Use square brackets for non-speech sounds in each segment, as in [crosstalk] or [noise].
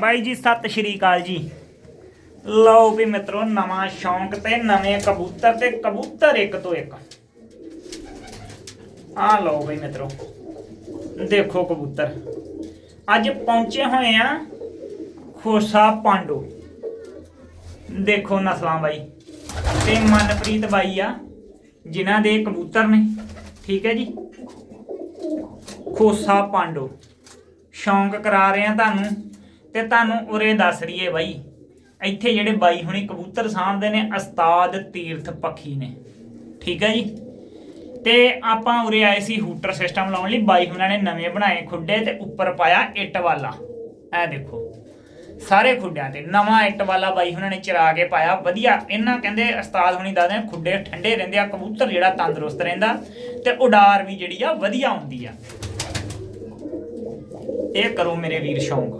ਬਾਈ ਜੀ, ਸਤਿ ਸ਼੍ਰੀ ਅਕਾਲ ਜੀ। ਲਓ ਵੀ ਮਿੱਤਰੋ, ਨਵਾਂ ਸ਼ੌਂਕ ਤੇ ਨਵੇਂ ਕਬੂਤਰ ਤੇ ਕਬੂਤਰ ਇੱਕ ਤੋਂ ਇੱਕ। ਆ ਲਓ ਬਈ ਮਿੱਤਰੋ, ਦੇਖੋ ਕਬੂਤਰ। ਅੱਜ ਪਹੁੰਚੇ ਹੋਏ ਆ ਖੋਸਾ ਪਾਂਡੋ। ਦੇਖੋ ਨਸਲਾਂ ਬਾਈ। ਤੇ ਮਨਪ੍ਰੀਤ ਬਾਈ ਆ, ਜਿਨ੍ਹਾਂ ਦੇ ਕਬੂਤਰ ਨੇ। ਠੀਕ ਹੈ ਜੀ? ਖੋਸਾ ਪਾਂਡੋ। ਸ਼ੌਂਕ ਕਰਾ ਰਹੇ ਆ ਤੁਹਾਨੂੰ ਤੇ ਤੁਹਾਨੂੰ ਉਰੇ ਦੱਸ ਰਹੀਏ ਬਾਈ। ਇੱਥੇ ਜਿਹੜੇ ਬਾਈ ਹੁਣੀ ਕਬੂਤਰ ਸਾਂਭਦੇ ਨੇ, ਉਸਤਾਦ ਤੀਰਥ ਪੱਖੀ ਨੇ। ਠੀਕ ਹੈ ਜੀ? ਤੇ ਆਪਾਂ ਉਰੇ ਆਏ ਸੀ ਹੂਟਰ ਸਿਸਟਮ ਲਾਉਣ ਲਈ। ਬਾਈ ਹੁਣਾਂ ਨੇ ਨਵੇਂ ਬਣਾਏ ਖੁੱਡੇ ਤੇ ਉੱਪਰ ਪਾਇਆ ਇੱਟ ਵਾਲਾ ਇਹ ਦੇਖੋ, ਸਾਰੇ ਖੁੱਡਿਆਂ ਤੇ ਨਵਾਂ ਇੱਟ ਵਾਲਾ ਬਾਈ ਹੁਣਾਂ ਨੇ ਚਰਾ ਕੇ ਪਾਇਆ। ਵਧੀਆ, ਇਹਨਾਂ ਕਹਿੰਦੇ ਉਸਤਾਦ ਹੁਣੀ ਦੱਸਦੇ ਖੁੱਡੇ ਠੰਡੇ ਰਹਿੰਦੇ ਆ, ਕਬੂਤਰ ਜਿਹੜਾ ਤੰਦਰੁਸਤ ਰਹਿੰਦਾ ਤੇ ਉਡਾਰ ਵੀ ਜਿਹੜੀ ਆ ਵਧੀਆ ਹੁੰਦੀ ਆ। ਇਹ ਕਰੋ ਮੇਰੇ ਵੀਰ ਸ਼ੌਂਕ।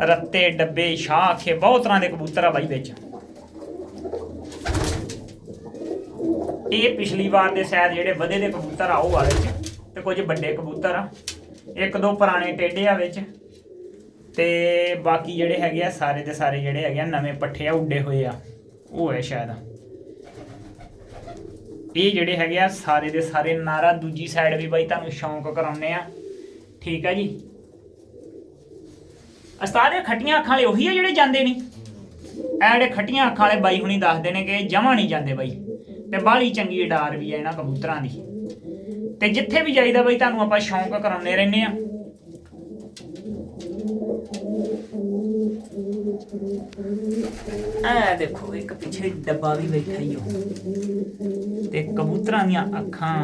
ਰੱਤੇ, ਡੱਬੇ ਸ਼ਾਖੇ ਬਹੁਤ ਤਰ੍ਹਾਂ ਦੇ ਕਬੂਤਰ ਆ ਬਾਈ ਵਿੱਚ। ਇਹ ਪਿਛਲੀ ਵਾਰ ਦੇ ਸ਼ਾਇਦ ਜਿਹੜੇ ਵਧੇ ਦੇ ਕਬੂਤਰ ਆ, ਉਹ ਆ ਵਿੱਚ ਤੇ ਕੁਝ ਵੱਡੇ ਕਬੂਤਰ ਆ। ਇੱਕ ਦੋ ਪੁਰਾਣੇ ਟੇਡੇ ਆ ਵਿੱਚ ਤੇ ਬਾਕੀ ਜਿਹੜੇ ਹੈਗੇ ਆ, ਸਾਰੇ ਦੇ ਸਾਰੇ ਜਿਹੜੇ ਹੈਗੇ ਆ, ਨਵੇਂ ਪੱਠੇ ਆ, ਉੱਡੇ ਹੋਏ ਆ। ਉਹ ਹੈ ਸ਼ਾਇਦ। ਇਹ ਜਿਹੜੇ ਹੈਗੇ ਆ ਸਾਰੇ ਦੇ ਸਾਰੇ ਨਾਰਾ ਦੂਜੀ ਸਾਈਡ ਵੀ ਬਾਈ ਤੁਹਾਨੂੰ ਸ਼ੌਂਕ ਕਰਾਉਨੇ ਆ। ਠੀਕ ਆ ਜੀ? ਉਸਤਾਦ, ਇਹ ਖੱਟੀਆਂ ਅੱਖਾਂ ਵਾਲੇ ਉਹੀ ਆ ਜਿਹੜੇ ਜਾਂਦੇ ਨਹੀਂ? ਇਹ ਜਿਹੜੇ ਖੱਟੀਆਂ ਅੱਖਾਂ ਵਾਲੇ ਬਾਈ ਹੁਣੀ ਦੱਸਦੇ ਨੇ ਕਿ ਜਮਾ ਨਹੀਂ ਜਾਂਦੇ ਬਾਈ। ਤੇ ਬਾਹਲੀ ਚੰਗੀ ਡਾਰ ਵੀ ਹੈ ਇਹਨਾਂ ਕਬੂਤਰਾਂ ਦੀ। ਤੇ ਜਿੱਥੇ ਵੀ ਜਾਈਦਾ ਬਾਈ, ਤੁਹਾਨੂੰ ਆਪਾਂ ਸ਼ੌਂਕ ਕਰਾਉਂਦੇ ਰਹਿੰਦੇ ਆ। ਆ ਦੇਖੋ ਇੱਕ ਪਿੱਛੇ ਡੱਬਾ ਵੀ ਬੈਠਾ ਹੀ ਹੋ ਤੇ ਕਬੂਤਰਾਂ ਦੀਆਂ ਅੱਖਾਂ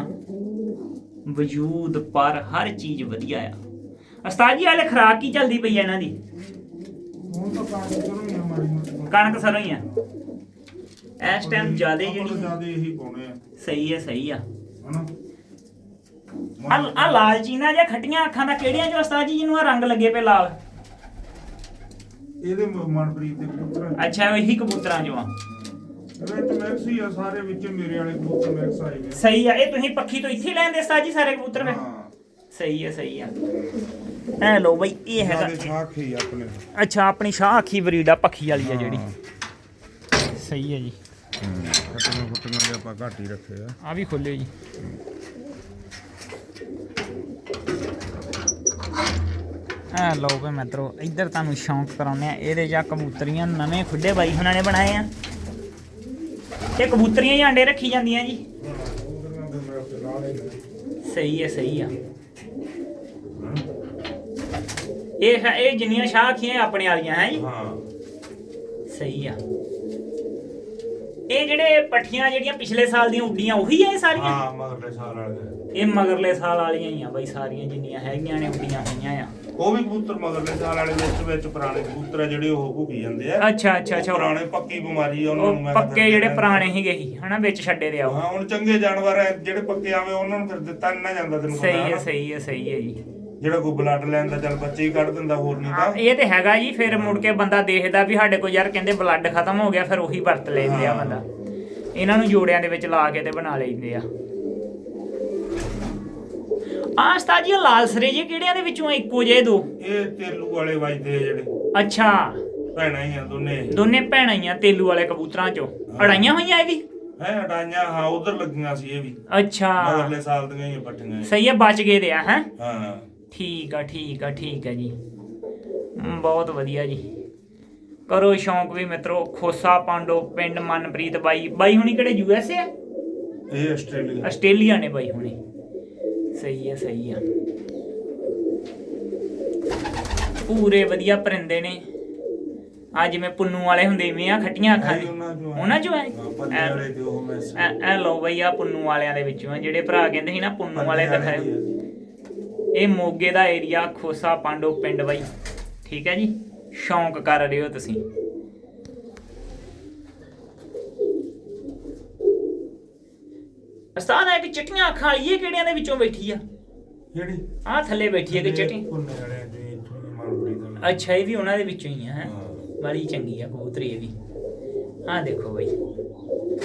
ਵਜੂਦ ਪਰ ਹਰ ਚੀਜ਼ ਵਧੀਆ ਆ। ਉਸਤਾਦ ਜੀ ਹਾਲੇ ਖਰਾਕ ਕੀ ਚੱਲਦੀ ਪਈ ਆ ਇਹਨਾਂ ਦੀ? ਹੁਣ ਤਾਂ ਕੰਮ ਕਰੋ ਹੀ ਆ ਮਾੜੀ ਮੋਟੀ। ਕਣਕ ਸਰੋਂ ਹੀ ਆ। ਇਸ ਟਾਈਮ ਜਿਆਦੇ ਜਿਹੜੀ ਜ਼ਿਆਦੇ ਇਹੀ ਪਾਉਣੇ ਆ। ਸਹੀ ਹੈ ਸਹੀ ਆ। ਹਨਾ? ਆ ਆ ਲਾਲ ਚੀਨਾ ਜਾਂ ਖੱਟੀਆਂ ਅੱਖਾਂ ਦਾ ਕਿਹੜੀਆਂ ਜੋ ਉਸਤਾਦ ਜੀ ਜਿਹਨੂੰ ਆ ਰੰਗ ਲੱਗੇ ਪਏ ਲਾਲ? ਇਹਦੇ ਮ- ਮਨਪ੍ਰੀਤ ਦੇ ਕਬੂਤਰ ਅੱਛਾ ਇਹੀ ਕਬੂਤਰਾਂ ਜੋ ਆ। ਵਿੱਚ ਮੈਕਸ ਹੀ ਆ ਸਾਰੇ ਵਿੱਚ ਮੇਰੇ ਵਾਲੇ ਕਬੂਤਰ ਮੈਕਸ ਆਏ ਵੇ ਸਹੀ ਆ ਇਹ ਤੁਸੀਂ ਪੱਖੀ ਤੋਂ ਇੱਥੇ ਹੀ ਲੈਂਦੇ ਉਸਤਾਦ ਜੀ ਸਾਰੇ ਕਬੂਤਰ ਹਾਂ। ਸਹੀ ਹੈ ਸਹੀ ਆ। ਐ ਲੋ ਬਈ ਇਹ ਹੈਗਾ ਜਿਆਦੇ ਸ਼ਾਖ ਹੀ ਆਪਣੇ। ਅੱਛਾ ਆਪਣੀ ਸ਼ਾਹ ਬਰੀਡ ਆ ਪੱਖੀ ਵਾਲੀ ਆ ਜਿਹੜੀ। ਸਹੀ ਹੈ ਜੀ। ਫਟੀਆਂ ਫਟੀਆਂ ਦੇ ਆਪਾਂ ਘੱਟ ਹੀ ਰੱਖੇ ਆ। ਆ ਵੀ ਖੋਲਿਓ ਜੀ। ਆ ਲਓ ਵੀ ਮਿੱਤਰੋ ਇੱਧਰ ਤੁਹਾਨੂੰ ਸ਼ੌਂਕ ਕਰਾਉਂਦੇ ਆ। ਇਹਦੇ ਜਾਂ ਕਬੂਤਰੀਆਂ ਨਵੇਂ ਖੁੱਡੇ ਬਾਈ ਹੁਣਾਂ ਨੇ ਬਣਾਏ ਆ। ਇਹ ਕਬੂਤਰੀਆਂ ਹੀ ਆਂਡੇ ਰੱਖੀ ਜਾਂਦੀਆਂ ਜੀ। ਸਹੀ ਹੈ ਸਹੀ ਆ। ਇਹ ਹੈ ਇਹ ਜਿੰਨੀਆਂ ਸ਼ਾਹ ਇਹ ਆਪਣੇ ਵਾਲੀਆਂ ਹੈ ਜੀ? ਹਾਂ। ਸਹੀ ਆ। ਇਹ ਜਿਹੜੇ ਪੱਠੀਆਂ ਜਿਹੜੀਆਂ ਪਿਛਲੇ ਸਾਲ ਦੀਆਂ ਉੱਡੀਆਂ ਉਹੀ ਆ ਇਹ ਸਾਰੀਆਂ? ਹਾਂ ਮਗਰਲੇ ਸਾਲ ਵਾਲੇ ਇਹ ਮਗਰਲੇ ਸਾਲ ਵਾਲੀਆਂ ਹੀ ਆ ਬਾਈ ਸਾਰੀਆਂ ਜਿੰਨੀਆਂ ਹੈਗੀਆਂ ਨੇ ਉੱਡੀਆਂ ਹੋਈਆਂ ਆ। ਉਹ ਵੀ ਕਬੂਤਰ ਮਗਰਲੇ ਸਾਲ ਵਾਲੇ ਵਿੱਚ ਵਿੱਚ ਪੁਰਾਣੇ ਕਬੂਤਰ ਆ ਜਿਹੜੇ ਉਹ ਭੁੱਕੀ ਜਾਂਦੇ ਆ। ਅੱਛਾ ਅੱਛਾ ਅੱਛਾ। ਪੁਰਾਣੇ ਪੱਕੀ ਬਿਮਾਰੀ ਆ ਉਹਨਾਂ ਨੂੰ ਮੈਂ ਪੱਕੇ ਜਿਹੜੇ। ਪੁਰਾਣੇ ਸੀਗੇ ਸੀ ਹਨਾ ਵਿੱਚ ਛੱਡੇ ਦੇ ਆ ਹਾਂ ਹੁਣ ਚੰਗੇ ਜਾਨਵਰ ਆ ਜਿਹੜੇ ਪੱਕੇ ਆਵੇ ਉਹਨਾਂ ਨੂੰ ਫਿਰ ਦਿੱਤਾ ਨੀ ਨਾ ਜਾਂਦਾ ਤੈਨੂੰ ਸਹੀ ਹੈ। ਸਹੀ ਹੈ ਸਹੀ ਹੈ ਜੀ। ਜਿਹੜਾ ਕੋਈ ਬਲੱਡ ਲੈਂਦਾ ਚੱਲ ਬੱਚੇ ਹੀ ਕੱਢ ਦਿੰਦਾ ਹੋਰ ਨਹੀਂ ਹਾਂ, ਤਾਂ ਇਹ ਤੇ ਹੈਗਾ ਜੀ ਫਿਰ ਮੁੜ ਕੇ ਬੰਦਾ ਦੇਖਦਾ ਵੀ ਸਾਡੇ ਕੋਲ ਯਾਰ ਕਹਿੰਦੇ ਬਲੱਡ ਖਤਮ ਹੋ ਗਿਆ ਫਿਰ ਉਹੀ ਵਰਤ ਲੈਂਦੇ ਆ ਹਾਂ। ਬੰਦਾ। ਇਹਨਾਂ ਨੂੰ ਜੋੜਿਆਂ ਦੇ ਵਿੱਚ ਲਾ ਕੇ ਤੇ ਬਣਾ ਲੈਂਦੇ ਆ। ਆਹ ਉਸਤਾਦ ਜੀ ਇਹ ਲਾਲ ਸਰੇ ਜੇ ਕਿਹੜਿਆਂ ਦੇ ਵਿੱਚੋਂ ਆ? ਇੱਕੋ ਜਿਹੇ ਦੋ? ਇਹ ਤੇਲੂ ਵਾਲੇ ਵੱਜਦੇ ਆ ਜਿਹੜੇ। ਅੱਛਾ। ਭੈਣਾਂ ਹੀ ਆ ਦੋਨੇ। ਦੋਨੇ ਭੈਣਾਂ ਹੀ ਆ ਤੇਲੂ ਵਾਲੇ ਕਬੂਤਰਾਂ ਚੋਂ। ਅੜਾਈਆਂ ਹੋਈਆਂ ਇਹ ਵੀ? ਹੈ ਅਡਾਈਆਂ ਹਾਂ ਉਧਰ ਲੱਗੀਆਂ ਸੀ ਇਹ ਵੀ। ਅੱਛਾ। ਮਗਰਲੇ ਸਾਲ ਦੀਆਂ ਹੀ ਆ ਪੱਟੀਆਂ ਇਹ। ਸਹੀ ਹੈ ਬਚ ਗਏ ਦੇ ਆ ਹੈ? ਹਾਂ। ਠੀਕ ਆ ਠੀਕ ਆ ਠੀਕ ਆ ਜੀ। ਹਮ, ਬਹੁਤ ਵਧੀਆ ਜੀ। ਕਰੋ ਸ਼ੌਂਕ ਵੀ ਮਿੱਤਰੋ ਖੋਸਾ ਪਾਂਡੋ ਪਿੰਡ ਮਨਪ੍ਰੀਤ ਬਾਈ। ਬਾਈ ਹੁਣੀ ਕਿਹੜੇ ਯੂ ਐਸ ਏ ਆ? ਇਹ ਆਸਟ੍ਰੇਲੀਆ। ਆਸਟ੍ਰੇਲੀਆ ਨੇ ਬਾਈ ਹੁਣੀ। ਸਹੀ ਆ ਸਹੀ ਆ। ਪੂਰੇ ਵਧੀਆ ਪਰਿੰਦੇ ਨੇ। ਆ ਜਿਵੇਂ ਪੁੰਨੂ ਵਾਲੇ ਹੁੰਦੇ ਇਵੇਂ ਆ ਖੱਟੀਆਂ ਅੱਖਾਂ ਦੇ। ਉਹਨਾਂ ਚੋਂ ਐ ਐ ਲਓ ਬਈ ਆ ਪੁੰਨੂ ਵਾਲਿਆਂ ਦੇ ਵਿੱਚੋਂ ਆ। ਜਿਹੜੇ ਭਰਾ ਕਹਿੰਦੇ ਸੀ ਨਾ ਪੁੰਨੂ ਵਾਲੇ ਦਿਖਾਏ ਇਹ ਮੋਗੇ ਦਾ ਏਰੀਆ ਖੋਸਾ ਪਾਂਡੋ ਪਿੰਡ ਬਾਈ। ਠੀਕ ਹੈ ਜੀ? ਸ਼ੌਂਕ ਕਰ ਰਹੇ ਹੋ ਤੁਸੀਂ। ਅਸਤਾਨ ਹੈ ਕਿ ਚਿੱਟੀਆਂ ਅੱਖਾਂ ਵਾਲੀ ਇਹ ਕਿਹੜਿਆਂ ਦੇ ਵਿੱਚੋਂ ਬੈਠੀ ਆ? ਜਿਹੜੀ ਆ ਥੱਲੇ ਬੈਠੀ ਹੈ ਕਿ ਚਿੱਟੀ। ਪੁੰਨੇ ਵਾਲੇ ਦੇ ਇੱਥੋਂ ਹੀ ਮਨਪ੍ਰੀਤ ਵਾਲੇ। ਅੱਛਾ ਇਹ ਵੀ ਉਹਨਾਂ ਦੇ ਵਿੱਚੋਂ ਹੀ ਆ ਹੈਂ? ਬੜੀ ਚੰਗੀ ਆ ਕਬੂਤਰੀ ਇਹ ਵੀ। ਆ ਦੇਖੋ ਬਾਈ।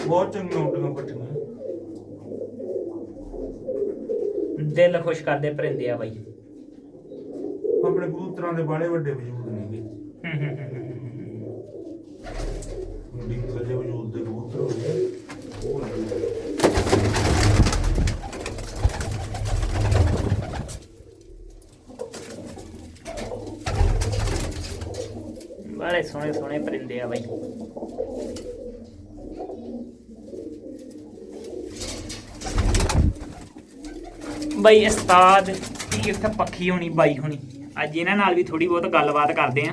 ਬਹੁਤ ਚੰਗੀਆਂ ਉੱਡੀਆਂ ਪੱਟੀਆਂ ਦਿਲ ਖੁਸ਼ ਕਰਦੇ ਪਰਿੰਦੇ ਆ ਬਾਈ। ਆਪਣੇ ਕਬੂਤਰਾਂ ਦੇ ਬਾਲੇ ਵੱਡੇ ਵਜੂਦ ਹੂੰ ਹੂੰ ਹੂੰ ਹੂੰ, ਹੂੰ। ਡੀ ਥੱਲੇ ਵਜੂਦ ਦੇ ਕਬੂਤਰ ਹੋ ਗਏ ਉਹ ਲੱਗੇ ਬੜੇ ਸੋਹਣੇ ਸੋਹਣੇ ਪਰਿੰਦੇ ਆ ਬਾਈ। ਬਾਈ ਉਸਤਾਦ ਤੀਰਥ ਪੱਖੀ ਹੋਣੀ, ਬਾਈ ਹੋਣੀ। ਅੱਜ ਇਹਨਾਂ ਨਾਲ ਵੀ ਥੋੜੀ ਬਹੁਤ ਗੱਲਬਾਤ ਕਰਦੇ ਆ।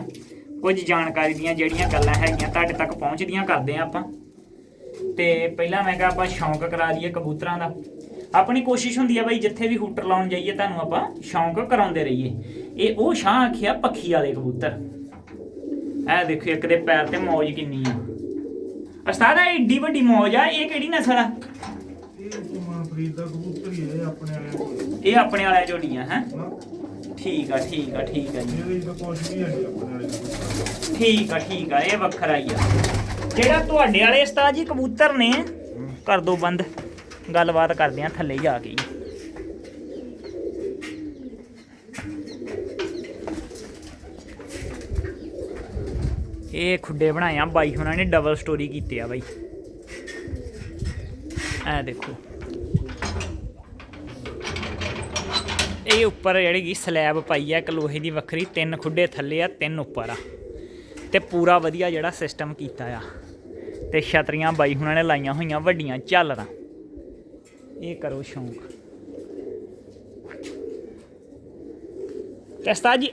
ਕੁਝ ਜਾਣਕਾਰੀ ਦੀਆਂ ਜਿਹੜੀਆਂ ਗੱਲਾਂ ਹੈਗੀਆਂ, ਤੁਹਾਡੇ ਤੱਕ ਪਹੁੰਚਦੀਆਂ ਕਰਦੇ ਆ ਆਪਾਂ। ਤੇ ਪਹਿਲਾਂ ਮੈਂ ਕਿਹਾ ਆਪਾਂ ਸ਼ੌਂਕ ਕਰਾ ਲਈਏ ਕਬੂਤਰਾਂ ਦਾ। ਆਪਣੀ ਕੋਸ਼ਿਸ਼ ਹੁੰਦੀ ਆ ਬਾਈ, ਜਿੱਥੇ ਵੀ ਹੂਟਰ ਲਾਉਣ ਜਾਈਏ, ਤੁਹਾਨੂੰ ਆਪਾਂ ਸ਼ੌਂਕ ਕਰਾਉਂਦੇ ਰਹੀਏ। ਇਹ ਉਹ ਸ਼ਾਹ ਆਖਿਆ, ਪੱਖੀ ਵਾਲੇ ਕਬੂਤਰ। ਇਹ ਦੇਖੋ, ਇੱਕ ਦੇ ਪੈਰ ਤੇ ਮੌਜ ਕਿੰਨੀ ਆ। ਉਸਤਾਦ, ਇਹ ਏਡੀ ਵੱਡੀ ਮੌਜ ਆ, ਇਹ ਕਿਹੜੀ ਨਸਲ ਆ? ਇਹ ਮਨਪ੍ਰੀਤ ਦਾ ਕਬੂਤਰ ਹੀ ਹੈ ਆਪਣੇ ਵਾਲੇ ਇਹ ਆਪਣੇ ਵਾਲਿਆਂ ਝੋਡੀਆਂ ਹੈ? ਠੀਕ ਆ ਠੀਕ ਆ ਠੀਕ ਆ ਜੀ। ਇਹਦੇ ਵਿੱਚ ਤਾਂ ਵੀ ਹੈ ਆਪਣੇ ਵਾਲੇ ਠੀਕ ਆ ਠੀਕ ਆ, ਇਹ ਵੱਖਰਾ ਹੀ ਆ। ਜਿਹੜਾ ਤੁਹਾਡੇ ਵਾਲੇ ਉਸਤਾਦ ਜੀ ਕਬੂਤਰ ਨੇ, ਕਰ ਦੋ ਬੰਦ। ਗੱਲਬਾਤ ਕਰਦੇ ਆ, ਥੱਲੇ ਜਾ ਕੇ ਜੀ। ਇਹ ਖੁੱਡੇ ਬਣਾਏ ਆ, ਬਾਈ ਉਹਨਾਂ ਨੇ ਡਬਲ ਸਟੋਰੀ ਕੀਤੇ ਆ ਬਾਈ। ਐ ਦੇਖੋ। ਇਹ ਉੱਪਰ ਜਿਹੜੀ ਕਿ ਸਲੈਬ ਪਾਈ ਆ, ਇੱਕ ਲੋਹੇ ਦੀ ਵੱਖਰੀ, ਤਿੰਨ ਖੁੱਡੇ ਥੱਲੇ ਆ, ਤਿੰਨ ਉੱਪਰ ਆ। ਤੇ ਪੂਰਾ ਵਧੀਆ ਜਿਹੜਾ ਸਿਸਟਮ ਕੀਤਾ ਆ। ਤੇ ਛਤਰੀਆਂ ਬਾਈ ਹੁਣਾਂ ਨੇ ਲਾਈਆਂ ਹੋਈਆਂ, ਵੱਡੀਆਂ ਝਾਲਰਾਂ ਇਹ ਕਰੋ ਸ਼ੌਂਕ। ਤੇ ਉਸਤਾਦ ਜੀ,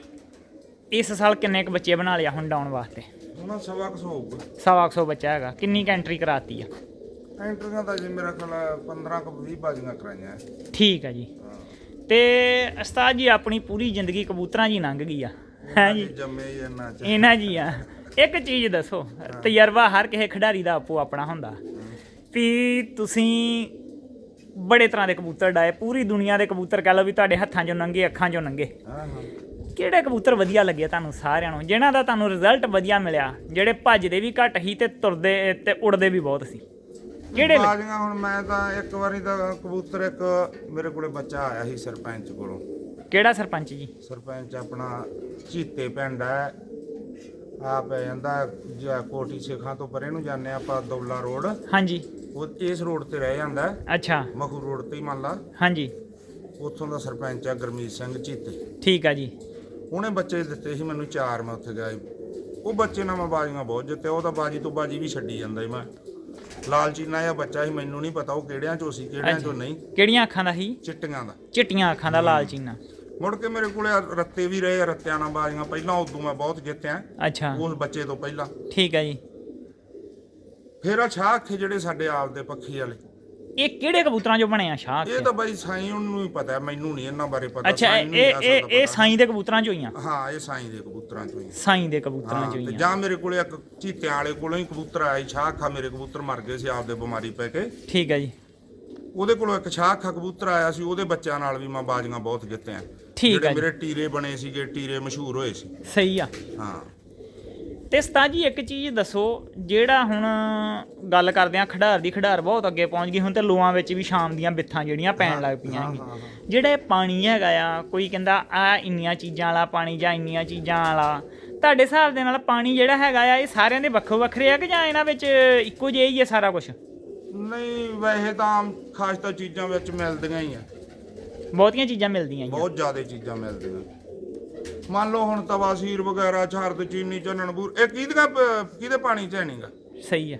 ਇਸ ਸਾਲ ਕਿੰਨੇ ਕੁ ਬੱਚੇ ਬਣਾ ਲਿਆ ਹੁਣ ਡਾਉਣ ਵਾਸਤੇ? ਉਹਨਾਂ ਸਵਾ ਕੁ ਸੌ ਹੋਊਗਾ। ਸਵਾ ਕੁ ਸੌ ਬੱਚਾ ਹੈਗਾ। ਕਿੰਨੀ ਕੰਟਰੀ ਕਰਾਤੀ ਆ? ਐਂਟਰੀਆਂ ਤਾਂ ਜੀ ਮੇਰਾ ਖਿਆਲ 15 ਕੁ 20 ਬਾਜ਼ੀਆਂ ਕਰਾਈਆਂ। ਠੀਕ ਆ ਜੀ। ਤੇ ਉਸਤਾਦ ਜੀ ਆਪਣੀ ਪੂਰੀ ਜ਼ਿੰਦਗੀ ਕਬੂਤਰਾਂ ਹੀ ਲੰਘ ਗਈ ਆ। ਹੈ ਜੀ ਜੰਮੇ ਹੀ ਇੰਨਾ ਚ। ਇਹਨਾਂ ਜੀ ਆ। ਇੱਕ ਚੀਜ਼ ਦੱਸੋ ਤਜਰਬਾ ਹਰ ਕਿਸੇ ਖਿਡਾਰੀ ਦਾ ਆਪੋ ਆਪਣਾ ਹੁੰਦਾ। ਵੀ ਤੁਸੀਂ ਬੜੇ ਤਰ੍ਹਾਂ ਦੇ ਕਬੂਤਰ ਡਾਏ ਪੂਰੀ ਦੁਨੀਆ ਦੇ ਕਬੂਤਰ ਕਹ ਲਓ ਵੀ ਤੁਹਾਡੇ ਹੱਥਾਂ 'ਚੋਂ ਨੰਗੇ ਅੱਖਾਂ 'ਚੋਂ ਨੰਗੇ। ਹਾਂ ਹਾਂ। ਕਿਹੜੇ ਕਬੂਤਰ ਵਧੀਆ ਲੱਗੇ ਤੁਹਾਨੂੰ ਸਾਰਿਆਂ ਨੂੰ? ਜਿਨ੍ਹਾਂ ਦਾ ਤੁਹਾਨੂੰ ਰਿਜ਼ਲਟ ਵਧੀਆ ਮਿਲਿਆ ਜਿਹੜੇ ਭੱਜਦੇ ਵੀ ਘੱਟ ਸੀ ਤੇ ਤੁਰਦੇ ਤੇ ਉੜਦੇ ਵੀ ਬਹੁਤ ਸੀ। ਕਿਹੜੇ ਲੱਗੇ? ਬਾਜ਼ੀਆਂ ਹੁਣ ਮੈਂ ਤਾਂ ਇੱਕ ਵਾਰੀ ਤਾਂ ਕਬੂਤਰ ਇੱਕ ਮੇਰੇ ਕੋਲੇ ਬੱਚਾ ਆਇਆ ਸੀ ਸਰਪੰਚ ਕੋਲੋਂ। ਕਿਹੜਾ ਸਰਪੰਚ ਜੀ? ਸਰਪੰਚ ਆਪਣਾ ਚੀਤੇ ਪਿੰਡ ਹੈ। ਆ ਪੈ ਜਾਂਦਾ ਜਾਂ ਕੋਟੀ ਸੇਖਾਂ ਤੋਂ ਪਰੇ ਨੂੰ ਜਾਂਦੇ ਆਪਾਂ ਦੌਲਾ ਰੋਡ। ਹਾਂਜੀ। ਉਹ ਇਸ ਰੋਡ ਤੇ ਰਹਿ ਜਾਂਦਾ ਹੈ। ਅੱਛਾ। ਮਖੂ ਰੋਡ ਤੇ ਹੀ ਮੰਨ ਲਾ। ਹਾਂਜੀ। ਉੱਥੋਂ ਦਾ ਸਰਪੰਚ ਆ ਗਰਮੀਤ ਸਿੰਘ ਚੀਤੇ। ਠੀਕ ਆ ਜੀ। ਉਹਨੇ ਬੱਚੇ ਦਿੱਤੇ ਸੀ ਮੈਨੂੰ ਚਾਰ ਮੈਂ ਉੱਥੇ ਗਿਆ ਸੀ। ਉਹ ਬੱਚੇ ਨਾਲ ਮੈਂ ਬਾਜ਼ੀਆਂ ਬਹੁਤ ਜਿੱਤੇ ਉਹ ਤਾਂ ਬਾਜੀ ਤੋਂ ਬਾਜੀ ਵੀ ਛੱਡੀ ਜਾਂਦਾ ਸੀ ਮੈਂ। ਲਾਲ ਚੀਨਾ ਜਿਹਾ ਬੱਚਾ ਸੀ ਮੈਨੂੰ ਨਹੀਂ ਪਤਾ ਉਹ ਕਿਹੜਿਆਂ ਚੋਂ ਸੀ ਕਿਹੜਿਆਂ ਚੋਂ ਨਹੀਂ। ਕਿਹੜੀਆਂ ਅੱਖਾਂ ਦਾ ਸੀ? ਚਿੱਟੀਆਂ ਦਾ। ਚਿੱਟੀਆਂ ਅੱਖਾਂ ਦਾ ਲਾਲ ਚੀਨਾ ਮੁੜ ਕੇ ਮੇਰੇ ਕੋਲੇ ਰੱਤੇ ਵੀ ਰਹੇ ਰੱਤਿਆਂ ਨਾਲ ਬਾਜ਼ੀਆਂ। ਪਹਿਲਾਂ ਉਦੋਂ ਮੈਂ ਬਹੁਤ ਜਿੱਤਿਆ। ਅੱਛਾ। ਉਸ ਬੱਚੇ ਤੋਂ ਪਹਿਲਾਂ। ਠੀਕ ਆ ਜੀ। ਫਿਰ ਆ ਛਾਹ ਅੱਖੇ ਜਿਹੜੇ ਸਾਡੇ ਆਪ ਦੇ ਪੱਖੀ ਵਾਲੇ। ਇਹ ਕਿਹੜੇ ਕਬੂਤਰਾਂ 'ਚੋਂ ਬਣੇ ਆ ਸ਼ਾਹ ਇਹ ਤਾਂ ਬਾਈ ਸਾਈਂ ਨੂੰ ਹੀ ਪਤਾ ਹੈ, ਮੈਨੂੰ ਨਹੀਂ ਇਹਨਾਂ ਬਾਰੇ ਪਤਾ ਅੱਛਾ ਹੀ ਇਹ ਇਹ ਇਹ। ਸਾਈਂ ਦੇ ਕਬੂਤਰਾਂ 'ਚੋਂ ਹੀ ਆ? ਹਾਂ ਇਹ ਸਾਈਂ ਦੇ ਕਬੂਤਰਾਂ ਚੋਂ ਹੀ ਸਾਈਂ ਦੇ ਕਬੂਤਰਾਂ ਹਾਂ 'ਚੋਂ ਹੀ ਆ। ਜਾਂ ਮੇਰੇ ਕੋਲੇ ਇੱਕ ਚੀਤਿਆਂ ਵਾਲੇ ਕੋਲੋਂ ਹੀ ਕਬੂਤਰ ਆਇਆ ਸੀ, ਛਾਹ ਅੱਖਾਂ ਮੇਰੇ ਕਬੂਤਰ ਮਰ ਗਏ ਸੀ ਆਪਦੇ ਬਿਮਾਰੀ ਪੈ ਕੇ। ਠੀਕ ਆ ਜੀ। ਉਹਦੇ ਕੋਲੋਂ ਇੱਕ ਅੱਖਾਂ ਕਬੂਤਰ ਆਇਆ ਸੀ ਉਹਦੇ ਬੱਚਿਆਂ ਨਾਲ ਵੀ ਮੈਂ ਬਾਜ਼ੀਆਂ ਬਹੁਤ ਜਿੱਤੇ ਆ। ਠੀਕ ਜੀ। ਮੇਰੇ ਟੀਰੇ ਬਣੇ ਸੀਗੇ ਟੀਰੇ ਮਸ਼ਹੂਰ ਹੋਏ ਸੀ। ਸਹੀ ਆ। ਹਾਂ। ਤੇ ਉਸਤਾਦ ਜੀ ਇੱਕ ਚੀਜ਼ ਦੱਸੋ ਜਿਹੜਾ ਹੁਣ ਗੱਲ ਕਰਦੇ ਆ ਖਿਡਾਰ ਦੀ ਖਿਡਾਰ ਬਹੁਤ ਅੱਗੇ ਪਹੁੰਚ ਗਈ ਹੁਣ ਤੇ ਲੋਆਂ ਵਿੱਚ ਵੀ ਸ਼ਾਮ ਦੀਆਂ ਬਿੱਥਾਂ ਜਿਹੜੀਆਂ ਪੈਣ ਲੱਗ ਪਈਆਂ ਹੈਗੀਆਂ। ਜਿਹੜਾ ਇਹ ਪਾਣੀ ਹੈਗਾ ਆ ਕੋਈ ਕਹਿੰਦਾ ਆ ਇੰਨੀਆਂ ਚੀਜ਼ਾਂ ਵਾਲਾ ਪਾਣੀ ਜਾਂ ਇੰਨੀਆਂ ਚੀਜ਼ਾਂ ਵਾਲਾ। ਤੁਹਾਡੇ ਹਿਸਾਬ ਦੇ ਨਾਲ ਪਾਣੀ ਜਿਹੜਾ ਹੈਗਾ ਆ ਇਹ ਸਾਰਿਆਂ ਦੇ ਵੱਖੋ ਵੱਖਰੇ ਆ ਕਿ ਜਾਂ ਇਹਨਾਂ ਵਿੱਚ ਇੱਕੋ ਜਿਹਾ ਹੀ ਹੈ ਸਾਰਾ ਕੁਝ ਨਹੀਂ ਵੈਸੇ ਤਾਂ ਖਾਸ ਤਾਂ ਚੀਜ਼ਾਂ ਵਿੱਚ ਮਿਲਦੀਆਂ ਹੀ ਆ। ਬਹੁਤੀਆਂ ਚੀਜ਼ਾਂ ਮਿਲਦੀਆਂ ਹੀ ਆ। ਬਹੁਤ ਜ਼ਿਆਦਾ ਚੀਜ਼ਾਂ ਮਿਲਦੀਆਂ। ਮੰਨ ਲਓ ਹੁਣ ਤਵਾਸੀਰ ਵਗੈਰਾ ਛਰਦ ਚੀਨੀ ਚੰਨਣ ਬੂਰ ਇਹ ਕਿਹਦੀਆਂ ਪ- ਕਿਹਦੇ ਪਾਣੀ ਚ ਨਹੀਂਗਾ ਸਹੀ ਆ।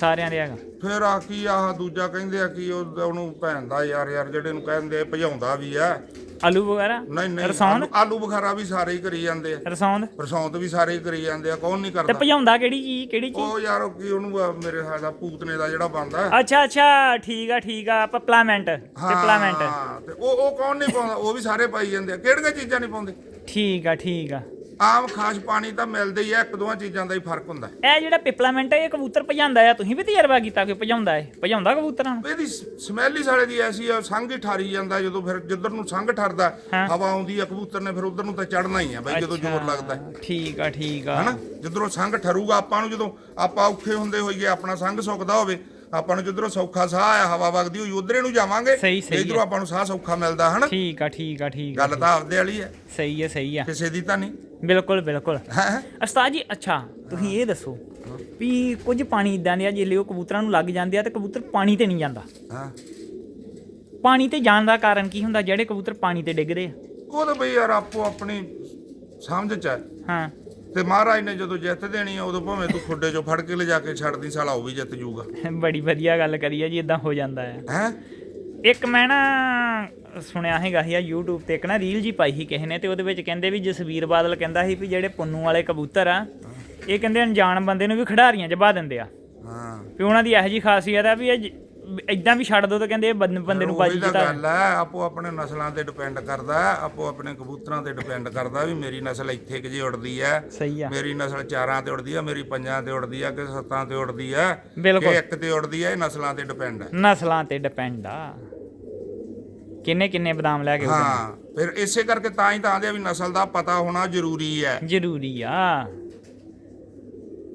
ਸਾਰਿਆਂ ਦੇ ਹੈਗਾ। ਫਿਰ ਆ ਕੀ ਆਹ ਦੂਜਾ ਕਹਿੰਦੇ ਆ ਕਿ ਉਹ ਉਹਨੂੰ ਭੈਣ ਦਾ ਯਾਰ ਯਾਰ ਜਿਹੜੇ ਨੂੰ ਕਹਿੰਦੇ ਭਜਾਉਂਦਾ ਵੀ ਆ। ਆਲੂ ਵਗੈਰਾ? ਨਹੀਂ ਨਹੀਂ ਰਸੌਂਦ ਆਲੂ- ਆਲੂ ਬੁਖਾਰਾ ਵੀ ਸਾਰੇ ਹੀ ਕਰੀ ਜਾਂਦੇ ਆ। ਰਸੌਂਦ ਰਸੌਂਤ ਵੀ ਸਾਰੇ ਹੀ ਕਰੀ ਜਾਂਦੇ ਆ ਕੌਣ ਨਹੀਂ ਤੇ ਕਰਦਾ। ਭਜਾਉਂਦਾ ਕਿਹੜੀ ਚੀਜ਼ ਕਿਹੜੀ ਚੀਜ਼? ਉਹ ਯਾਰ ਉਹ ਕੀ ਉਹਨੂੰ ਆ, ਮੇਰੇ ਹਾਲ ਦਾ ਪੂਤਨੇ ਦਾ ਜਿਹੜਾ ਬੰਦਾ ਅੱਛਾ ਅੱਛਾ ਠੀਕ ਆ ਠੀਕ ਆ ਪਪਲਾਮੈਂਟ ਪਪਲਾਮੈਂਟ ਹਾਂ ਤੇ ਉਹ ਉਹ ਕੌਣ ਨਹੀਂ ਪਾਉਂਦਾ? ਉਹ ਵੀ ਸਾਰੇ ਪਾਈ ਜਾਂਦੇ ਆ। ਕਿਹੜੀਆਂ ਚੀਜ਼ਾਂ ਨਹੀਂ ਪਾਉਂਦੇ? ਠੀਕ ਆ ਠੀਕ ਆ। ਆਮ ਖਾਸ ਪਾਣੀ ਤਾਂ ਮਿਲਦਾ ਹੀ ਆ ਇੱਕ ਦੋਵਾਂ ਚੀਜ਼ਾਂ ਦਾ ਹੀ ਫ਼ਰਕ ਹੁੰਦਾ। ਇਹ ਜਿਹੜਾ ਪਿਪਲਾਮੈਂਟ ਹੈ ਇਹ ਕਬੂਤਰ ਭਜਾਉਂਦਾ ਆ। ਤੁਸੀਂ ਵੀ ਤਜਰਬਾ ਕੀਤਾ ਕਿ ਭਜਾਉਂਦਾ ਹੈ? ਭਜਾਉਂਦਾ ਕਬੂਤਰਾਂ ਨੂੰ? ਇਹਦੀ ਸਮੈਲ ਹੀ ਸਾਲੇ ਦੀ ਐਸੀ ਆ ਸੰਗ ਹੀ ਠਾਰੀ ਜਾਂਦਾ ਜਦੋਂ ਫਿਰ ਜਿੱਧਰ ਨੂੰ ਸੰਗ ਠਰਦਾ ਹਾਂ। ਹਵਾ ਆਉਂਦੀ ਆ ਕਬੂਤਰ ਨੇ ਫਿਰ ਉਧਰ ਨੂੰ ਤਾਂ ਚੜਨਾ ਹੀ ਆ ਬਾਈ ਜਦੋਂ ਜ਼ੋਰ ਲੱਗਦਾ। ਹੈ। ਠੀਕ ਆ ਠੀਕ ਆ। ਹਨਾ? ਜਿੱਧਰੋਂ ਸੰਗ ਠਰੂਗਾ ਆਪਾਂ ਨੂੰ ਜਦੋਂ ਆਪਾਂ ਔਖੇ ਹੁੰਦੇ ਹੋਈਏ ਆਪਣਾ ਸੰਗ ਸੁੱਕਦਾ ਹੋਵੇ ਆਪਾਂ ਨੂੰ ਜਿੱਧਰੋਂ ਸੌਖਾ ਸਾਹ ਆ ਹਵਾ ਵਗਦੀ ਹੋਈ ਉਧਰੇ ਨੂੰ ਜਾਵਾਂਗੇ। ਸਹੀ- ਸਹੀ ਇਧਰੋਂ ਹੈ। ਆਪਾਂ ਨੂੰ ਸਾਹ ਸੌਖਾ ਮਿਲਦਾ ਹਨਾ? ਠੀਕ ਆ ਠੀਕ ਆ ਠੀਕ ਗੱਲ ਤਾਂ ਆਪਦੇ ਵਾਲੀ ਹੈ। ਸਹੀ ਹੈ ਸਹੀ ਆ। ਕਿਸੇ ਦੀ ਤਾਂ ਨਹੀਂ। ਬਿਲਕੁਲ ਬਿਲਕੁਲ। ਹੈ? ਉਸਤਾਦ ਜੀ ਅੱਛਾ ਤੁਸੀਂ ਇਹ ਦੱਸੋ ਵੀ ਕੁਝ ਪਾਣੀ ਇਦਾਂ ਦੇ ਆ ਜਿਹੜੇ ਉਹ ਕਬੂਤਰਾਂ ਨੂੰ ਲੱਗ ਜਾਂਦੇ ਆ ਤੇ ਕਬੂਤਰ ਪਾਣੀ ਤੇ ਨਹੀਂ ਜਾਂਦਾ। ਹਾਂ। ਪਾਣੀ ਤੇ ਜਾਣ ਦਾ ਕਾਰਨ ਕੀ ਹੁੰਦਾ? ਜਿਹੜੇ ਕਬੂਤਰ ਪਾਣੀ ਤੇ ਡਿੱਗਦੇ ਆ। ਉਹ ਤਾਂ ਬਈ ਯਾਰ ਆਪੋ ਆਪਣੀ ਸਮਝ ਚ ਹੈ ਹਾਂ। ਤੇ ਮਹਾਰਾਜ ਨੇ ਜਦੋਂ ਜਿੱਤ ਦੇਣੀ ਆ ਉਦੋਂ ਭਾਵੇਂ ਤੂੰ ਖੁੱਡੇ ਚੋਂ ਫੜ ਕੇ ਲਿਜਾ ਕੇ ਛੱਡਦੀ ਸਾਲਾ ਉਹ ਵੀ ਜਿੱਤ ਜੂਗਾ। [laughs] ਬੜੀ ਵਧੀਆ ਗੱਲ ਕਰੀ ਆ ਜੀ ਇਦਾਂ ਹੋ ਜਾਂਦਾ ਆ। ਹੈ? ਇੱਕ ਮੈਂ ਨਾ ਸੁਣਿਆ ਹੈਗਾ ਸੀ ਆ YouTube ਤੇ ਇੱਕ ਨਾ ਰੀਲ ਜੀ ਪਾਈ ਸੀ ਕਿਸੇ ਨੇ ਤੇ ਉਹਦੇ ਵਿੱਚ ਕਹਿੰਦੇ ਵੀ ਜਸਵੀਰ ਬਾਦਲ ਕਹਿੰਦਾ ਸੀ ਵੀ ਜਿਹੜੇ ਪੁੰਨੂ ਵਾਲੇ ਕਬੂਤਰ ਆ ਇਹ ਕਹਿੰਦੇ ਅਣਜਾਣ ਬੰਦੇ ਨੂੰ ਵੀ ਖਿਡਾਰੀਆਂ 'ਚ ਬਾ ਦਿੰਦੇ ਆ। ਹਾਂ। ਵੀ ਉਹਨਾਂ ਦੀ ਇਹੋ ਜੀ ਖਾਸੀਅਤ ਆ ਵੀ ਇਹ ਇਦਾਂ ਵੀ ਛੱਡ ਦੋ ਤਾਂ ਕਹਿੰਦੇ ਇਹ ਬੰਦ- ਬੰਦੇ ਨੂੰ ਉਹੀ ਬਾਜੀ ਤਾਂ ਜਿਤਾ ਗੱਲ ਹੈ ਆਪੋ ਆਪਣੇ ਨਸਲਾਂ ਤੇ ਡਿਪੈਂਡ ਕਰਦਾ ਹੈ ਆਪੋ ਆਪਣੇ ਕਬੂਤਰਾਂ ਤੇ ਡਿਪੈਂਡ ਕਰਦਾ ਵੀ ਮੇਰੀ ਨਸਲ ਇੱਥੇ ਕਿ ਜੇ ਉੜਦੀ ਹੈ। ਸਹੀ ਆ। ਮੇਰੀ ਨਸਲ ਚਾਰਾਂ ਤੇ ਉੜਦੀ ਆ ਮੇਰੀ ਪੰਜਾਂ ਤੇ ਉੜਦੀ ਆ ਕਿ ਸੱਤਾਂ ਤੇ ਉੜਦੀ ਆ ਬਿਲਕੁਲ। ਕਿ ਇੱਕ ਤੇ ਉੜਦੀ ਇਹ ਨਸਲਾਂ ਤੇ ਡਿਪੈਂਡ ਹੈ। ਨਸਲਾਂ ਤੇ ਡਿਪੈਂਡ ਆ। ਕਿੰਨੇ ਕਿੰਨੇ ਬਦਾਮ ਲੈ ਕੇ? ਹਾਂ ਫਿਰ ਇਸੇ ਕਰਕੇ ਤਾਂ ਹੀ ਤਾਂ ਆਂਦੇ ਆ ਵੀ ਨਸਲ ਦਾ ਪਤਾ ਹੋਣਾ ਜ਼ਰੂਰੀ ਹੈ। ਜ਼ਰੂਰੀ ਆ।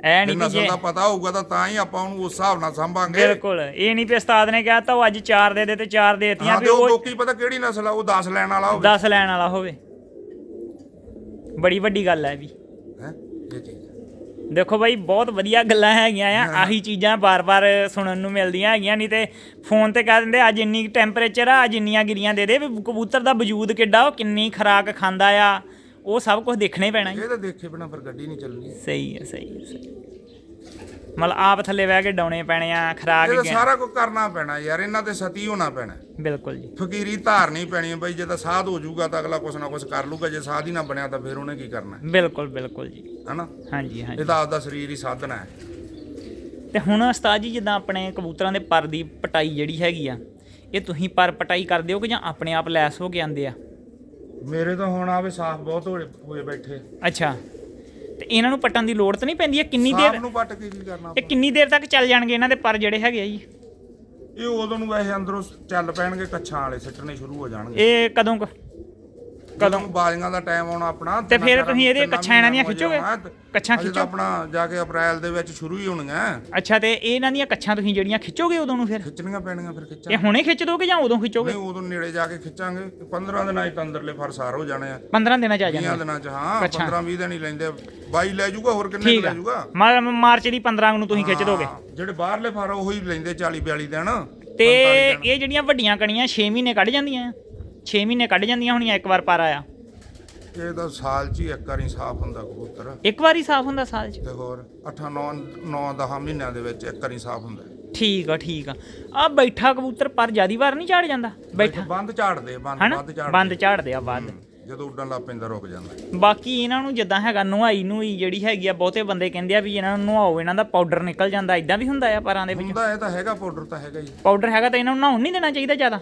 ਐ ਨਹੀਂ ਨਸਲ ਦਾ ਪਤਾ ਹੋਊਗਾ ਤਾਂ ਤਾਂ ਹੀ ਆਪਾਂ ਉਹਨੂੰ ਉਸ ਹਿਸਾਬ ਨਾਲ ਸੰਭਾਂਗੇ। ਬਿਲਕੁਲ। ਇਹ ਨਹੀਂ ਵੀ ਉਸਤਾਦ ਨੇ ਕਿਹਾ ਤਾਂ ਉਹ ਅੱਜ 4 ਦੇ ਦੇ ਤੇ 4 ਦੇਤੀਆਂ ਹਾਂ ਵੀ ਉਹ ਲੋਕੀ ਪਤਾ ਕਿਹੜੀ ਨਸਲ ਆ ਉਹ 10 ਲੈਣ ਵਾਲਾ ਹੋਵੇ। 10 ਲੈਣ ਵਾਲਾ ਹੋਵੇ। ਬੜੀ ਵੱਡੀ ਗੱਲ ਹੈ ਵੀ। ਹੈ? ਇਹ ਚੀਜ਼ ਹੈ। ਦੇਖੋ ਬਾਈ ਬਹੁਤ ਵਧੀਆ ਗੱਲਾਂ ਹੈਗੀਆਂ ਆ। ਆਹੀ ਚੀਜ਼ਾਂ ਬਾਰ-ਬਾਰ ਸੁਣਨ ਨੂੰ ਮਿਲਦੀਆਂ ਹੈਗੀਆਂ ਨਹੀਂ ਤੇ ਫੋਨ ਤੇ ਕਹਿ ਦਿੰਦੇ ਅੱਜ ਇੰਨੀ ਟੈਂਪਰੇਚਰ ਆ ਅੱਜ ਇੰਨੀਆਂ ਗਿਰੀਆਂ ਦੇ ਦੇ ਵੀ ਕਬੂਤਰ ਦਾ ਵਜੂਦ ਕਿੱਡਾ ਉਹ ਕਿੰਨੀ ਖਰਾਕ ਖਾਂਦਾ ਆ। ਉਹ ਸਭ ਕੁਝ ਦੇਖਣਾ ਹੀ ਪੈਣਾ ਜੀ। ਇਹ ਤਾਂ ਦੇਖੇ ਬਿਨਾ ਫਿਰ ਗੱਡੀ ਨਹੀਂ ਚੱਲਣੀ। ਸਹੀ ਹੈ ਸਹੀ ਹੈ ਸਹੀ ਮਤਲਬ ਆਪ ਥੱਲੇ ਬਹਿ ਕੇ ਡਾਉਣੇ ਪੈਣੇ ਆ ਖਰਾਕ ਇਹ ਤਾਂ ਸਾਰਾ ਕੁਝ ਕਰਨਾ ਪੈਣਾ ਯਾਰ ਇਹਨਾਂ ਤੇ ਸਤੀ ਹੋਣਾ ਪੈਣਾ। ਬਿਲਕੁਲ ਜੀ। ਫਕੀਰੀ ਧਾਰਨੀ ਪੈਣੀ ਹੈ ਬਈ ਜੇ ਤਾਂ ਸਾਧ ਹੋ ਜਾਊਗਾ ਤਾਂ ਅਗਲਾ ਕੁਛ ਨਾ ਕੁਛ ਕਰ ਲੂਗਾ ਜੇ ਸਾਧ ਹੀ ਨਾ ਬਣਿਆ ਤਾਂ ਫਿਰ ਉਹਨੇ ਕੀ ਕਰਨਾ? ਹੈ? ਬਿਲਕੁਲ ਬਿਲਕੁਲ ਜੀ। ਹਨਾ? ਹਾਂਜੀ ਹਾਂਜੀ। ਇਹ ਤਾਂ ਆਪਦਾ ਸਰੀਰ ਹੀ ਸਾਧਨਾ ਹੈ। ਤੇ ਹੁਣ ਉਸਤਾਦ ਜੀ ਜਿੱਦਾਂ ਆਪਣੇ ਕਬੂਤਰਾਂ ਦੇ ਪਰ ਦੀ ਪਟਾਈ ਜਿਹੜੀ ਹੈਗੀ ਆ ਇਹ ਤੁਸੀਂ ਪਰ ਪਟਾਈ ਕਰਦੇ ਹੋ ਕਿ ਜਾਂ ਆਪਣੇ ਆਪ ਲੈਸ ਹੋ ਕੇ ਆਉਂਦੇ ਆ? ਮੇਰੇ ਤਾਂ ਹੁਣ ਆਵੇ ਸਾਫ਼ ਬਹੁਤ ਹੋਏ ਹੋਏ ਬੈਠੇ। ਅੱਛਾ। ਤੇ ਇਹਨਾਂ ਨੂੰ ਪੱਟਣ ਦੀ ਲੋੜ ਤਾਂ ਨਹੀਂ ਪੈਂਦੀ ਹੈ ਕਿੰਨੀ ਸਾਫ਼ ਦੇਰ ਨੂੰ ਪੱਟ ਕੇ ਕੀ ਕਰਨਾ ਇਹ ਕਿੰਨੀ ਦੇਰ ਤੱਕ ਚੱਲ ਜਾਣਗੇ ਇਹਨਾਂ ਦੇ ਪਰ ਜਿਹੜੇ ਹੈਗੇ ਆ ਜੀ? ਇਹ ਉਦੋਂ ਨੂੰ ਵੈਸੇ ਅੰਦਰੋਂ ਚੱਲ ਪੈਣਗੇ ਕੱਛਾਂ ਵਾਲੇ ਸਿੱਟਣੇ ਸ਼ੁਰੂ ਹੋ ਜਾਣਗੇ। ਇਹ ਕਦੋਂ ਕੁ? ਕਦੋਂ ਬਾਜ਼ੀਆਂ ਦਾ ਟਾਈਮ ਆਉਣਾ ਆਪਣਾ ਤੇ ਫਿਰ ਤੁਸੀਂ ਇਹਦੇ ਕੱਛਾਂ ਇਹਨਾਂ ਦੀਆਂ ਖਿੱਚੋਗੇ? ਕੱਛਾਂ ਖਿੱਚੋ। ਆਪਣਾ ਜਾ ਕੇ ਅਪ੍ਰੈਲ ਦੇ ਵਿੱਚ ਸ਼ੁਰੂ ਹੀ ਹੋਣੀਆਂ। ਅੱਛਾ ਤੇ ਇਹ ਇਹਨਾਂ ਦੀਆਂ ਕੱਛਾਂ ਤੁਸੀਂ ਜਿਹੜੀਆਂ ਖਿੱਚੋਗੇ ਉਦੋਂ ਨੂੰ ਫਿਰ? ਖਿੱਚਣੀਆਂ ਪੈਣੀਆਂ ਫਿਰ ਇਹ ਖਿੱਚਾਂ ਹੁਣੇ ਖਿੱਚ ਦੋਗੇ ਜਾਂ ਉਦੋਂ ਖਿੱਚੋਗੇ? ਨਹੀਂ ਉਦੋਂ ਨੇੜੇ ਜਾ ਕੇ ਖਿੱਚਾਂਗੇ। 15 ਦਿਨਾਂ ਹੀ ਤੰਦਰਲੇ ਫਰਸਾਰ ਹੋ ਜਾਣੇ ਆ। 15 ਦਿਨਾਂ ਚ ਆ 20 ਜਾਂਦੇ ਦਿਨਾਂ ਚ ਹਾਂ ਅੱਛਾ। 15 20 ਦਿਨ ਹੀ ਲੈਂਦੇ 22 ਲੈ ਜਾਊਗਾ ਹੋਰ ਕਿੰਨੇ ਲੈ ਜਾਊਗਾ ਮਾਰਚ ਦੀ 15 ਨੂੰ ਤੁਸੀਂ ਖਿੱਚ ਦੋਗੇ। ਜਿਹੜੇ ਬਾਹਰਲੇ ਫਰ ਉਹ ਹੀ ਲੈਂਦੇ 40 42 ਦਿਨ ਤੇ 45 ਦਿਨ। ਇਹ ਜਿਹੜੀਆਂ ਵੱਡੀਆਂ ਕਣੀਆਂ 6 ਮਹੀਨੇ ਕੱਢ ਜਾਂਦੀਆਂ 6 ਮਹੀਨੇ ਕੱਢ ਜਾਂਦੀਆਂ ਹੋਣੀਆਂ ਇੱਕ ਵਾਰ ਪਰ ਆਇਆ ਇਹ ਤਾਂ ਸਾਲ ਚ ਹੀ ਇੱਕ ਵਾਰੀ ਸਾਫ਼ ਹੁੰਦਾ ਕਬੂਤਰ। ਇੱਕ ਵਾਰੀ ਸਾਫ਼ ਹੁੰਦਾ ਸਾਲ 'ਚ? ਤੇ ਹੋਰ 8 9 9 10 ਮਹੀਨਿਆਂ ਦੇ ਵਿੱਚ ਇੱਕ ਵਾਰੀ ਸਾਫ਼ ਹੁੰਦਾ। ਠੀਕ ਆ ਠੀਕ ਆ। ਆ ਬੈਠਾ ਕਬੂਤਰ ਪਰ ਜਿਆਦੀ ਵਾਰ ਨਹੀਂ ਝਾੜ ਜਾਂਦਾ? ਬੈਠਾ। ਬੰਦ ਝਾੜਦੇ ਬੰਦ ਹਨਾ? ਬੰਦ ਝਾੜਦੇ ਬੰਦ ਝਾੜਦੇ ਆ ਬੰਦ। ਜਦੋਂ ਉੱਡਣ ਲੱਗ ਪੈਂਦਾ ਰੁਕ ਜਾਂਦਾ। ਬਾਕੀ ਇਹਨਾਂ ਨੂੰ ਜਿੱਦਾਂ ਹੈਗਾ ਨੁਹਾਈ ਨੂਈ ਜਿਹੜੀ ਹੈਗੀ ਆ ਬਹੁਤੇ ਬੰਦੇ ਕਹਿੰਦੇ ਆ ਵੀ ਇਹਨਾਂ ਨੂੰ ਨੁਹਾਓ ਇਹਨਾਂ ਦਾ ਪਾਊਡਰ ਨਿਕਲ ਜਾਂਦਾ। ਇਦਾਂ ਵੀ ਹੁੰਦਾ ਆ ਪਰਾਂ ਦੇ ਵਿੱਚ? ਹੁੰਦਾ ਇਹ ਤਾਂ ਹੈਗਾ ਪਾਊਡਰ ਤਾਂ ਹੈਗਾ ਹੀ। ਪਾਊਡਰ ਹੈਗਾ ਤਾਂ ਇਹਨਾਂ ਨੂੰ ਨਹਾਉਣ ਨਹੀਂ ਦੇਣਾ ਚਾਹੀਦਾ ਜ਼ਿਆਦਾ?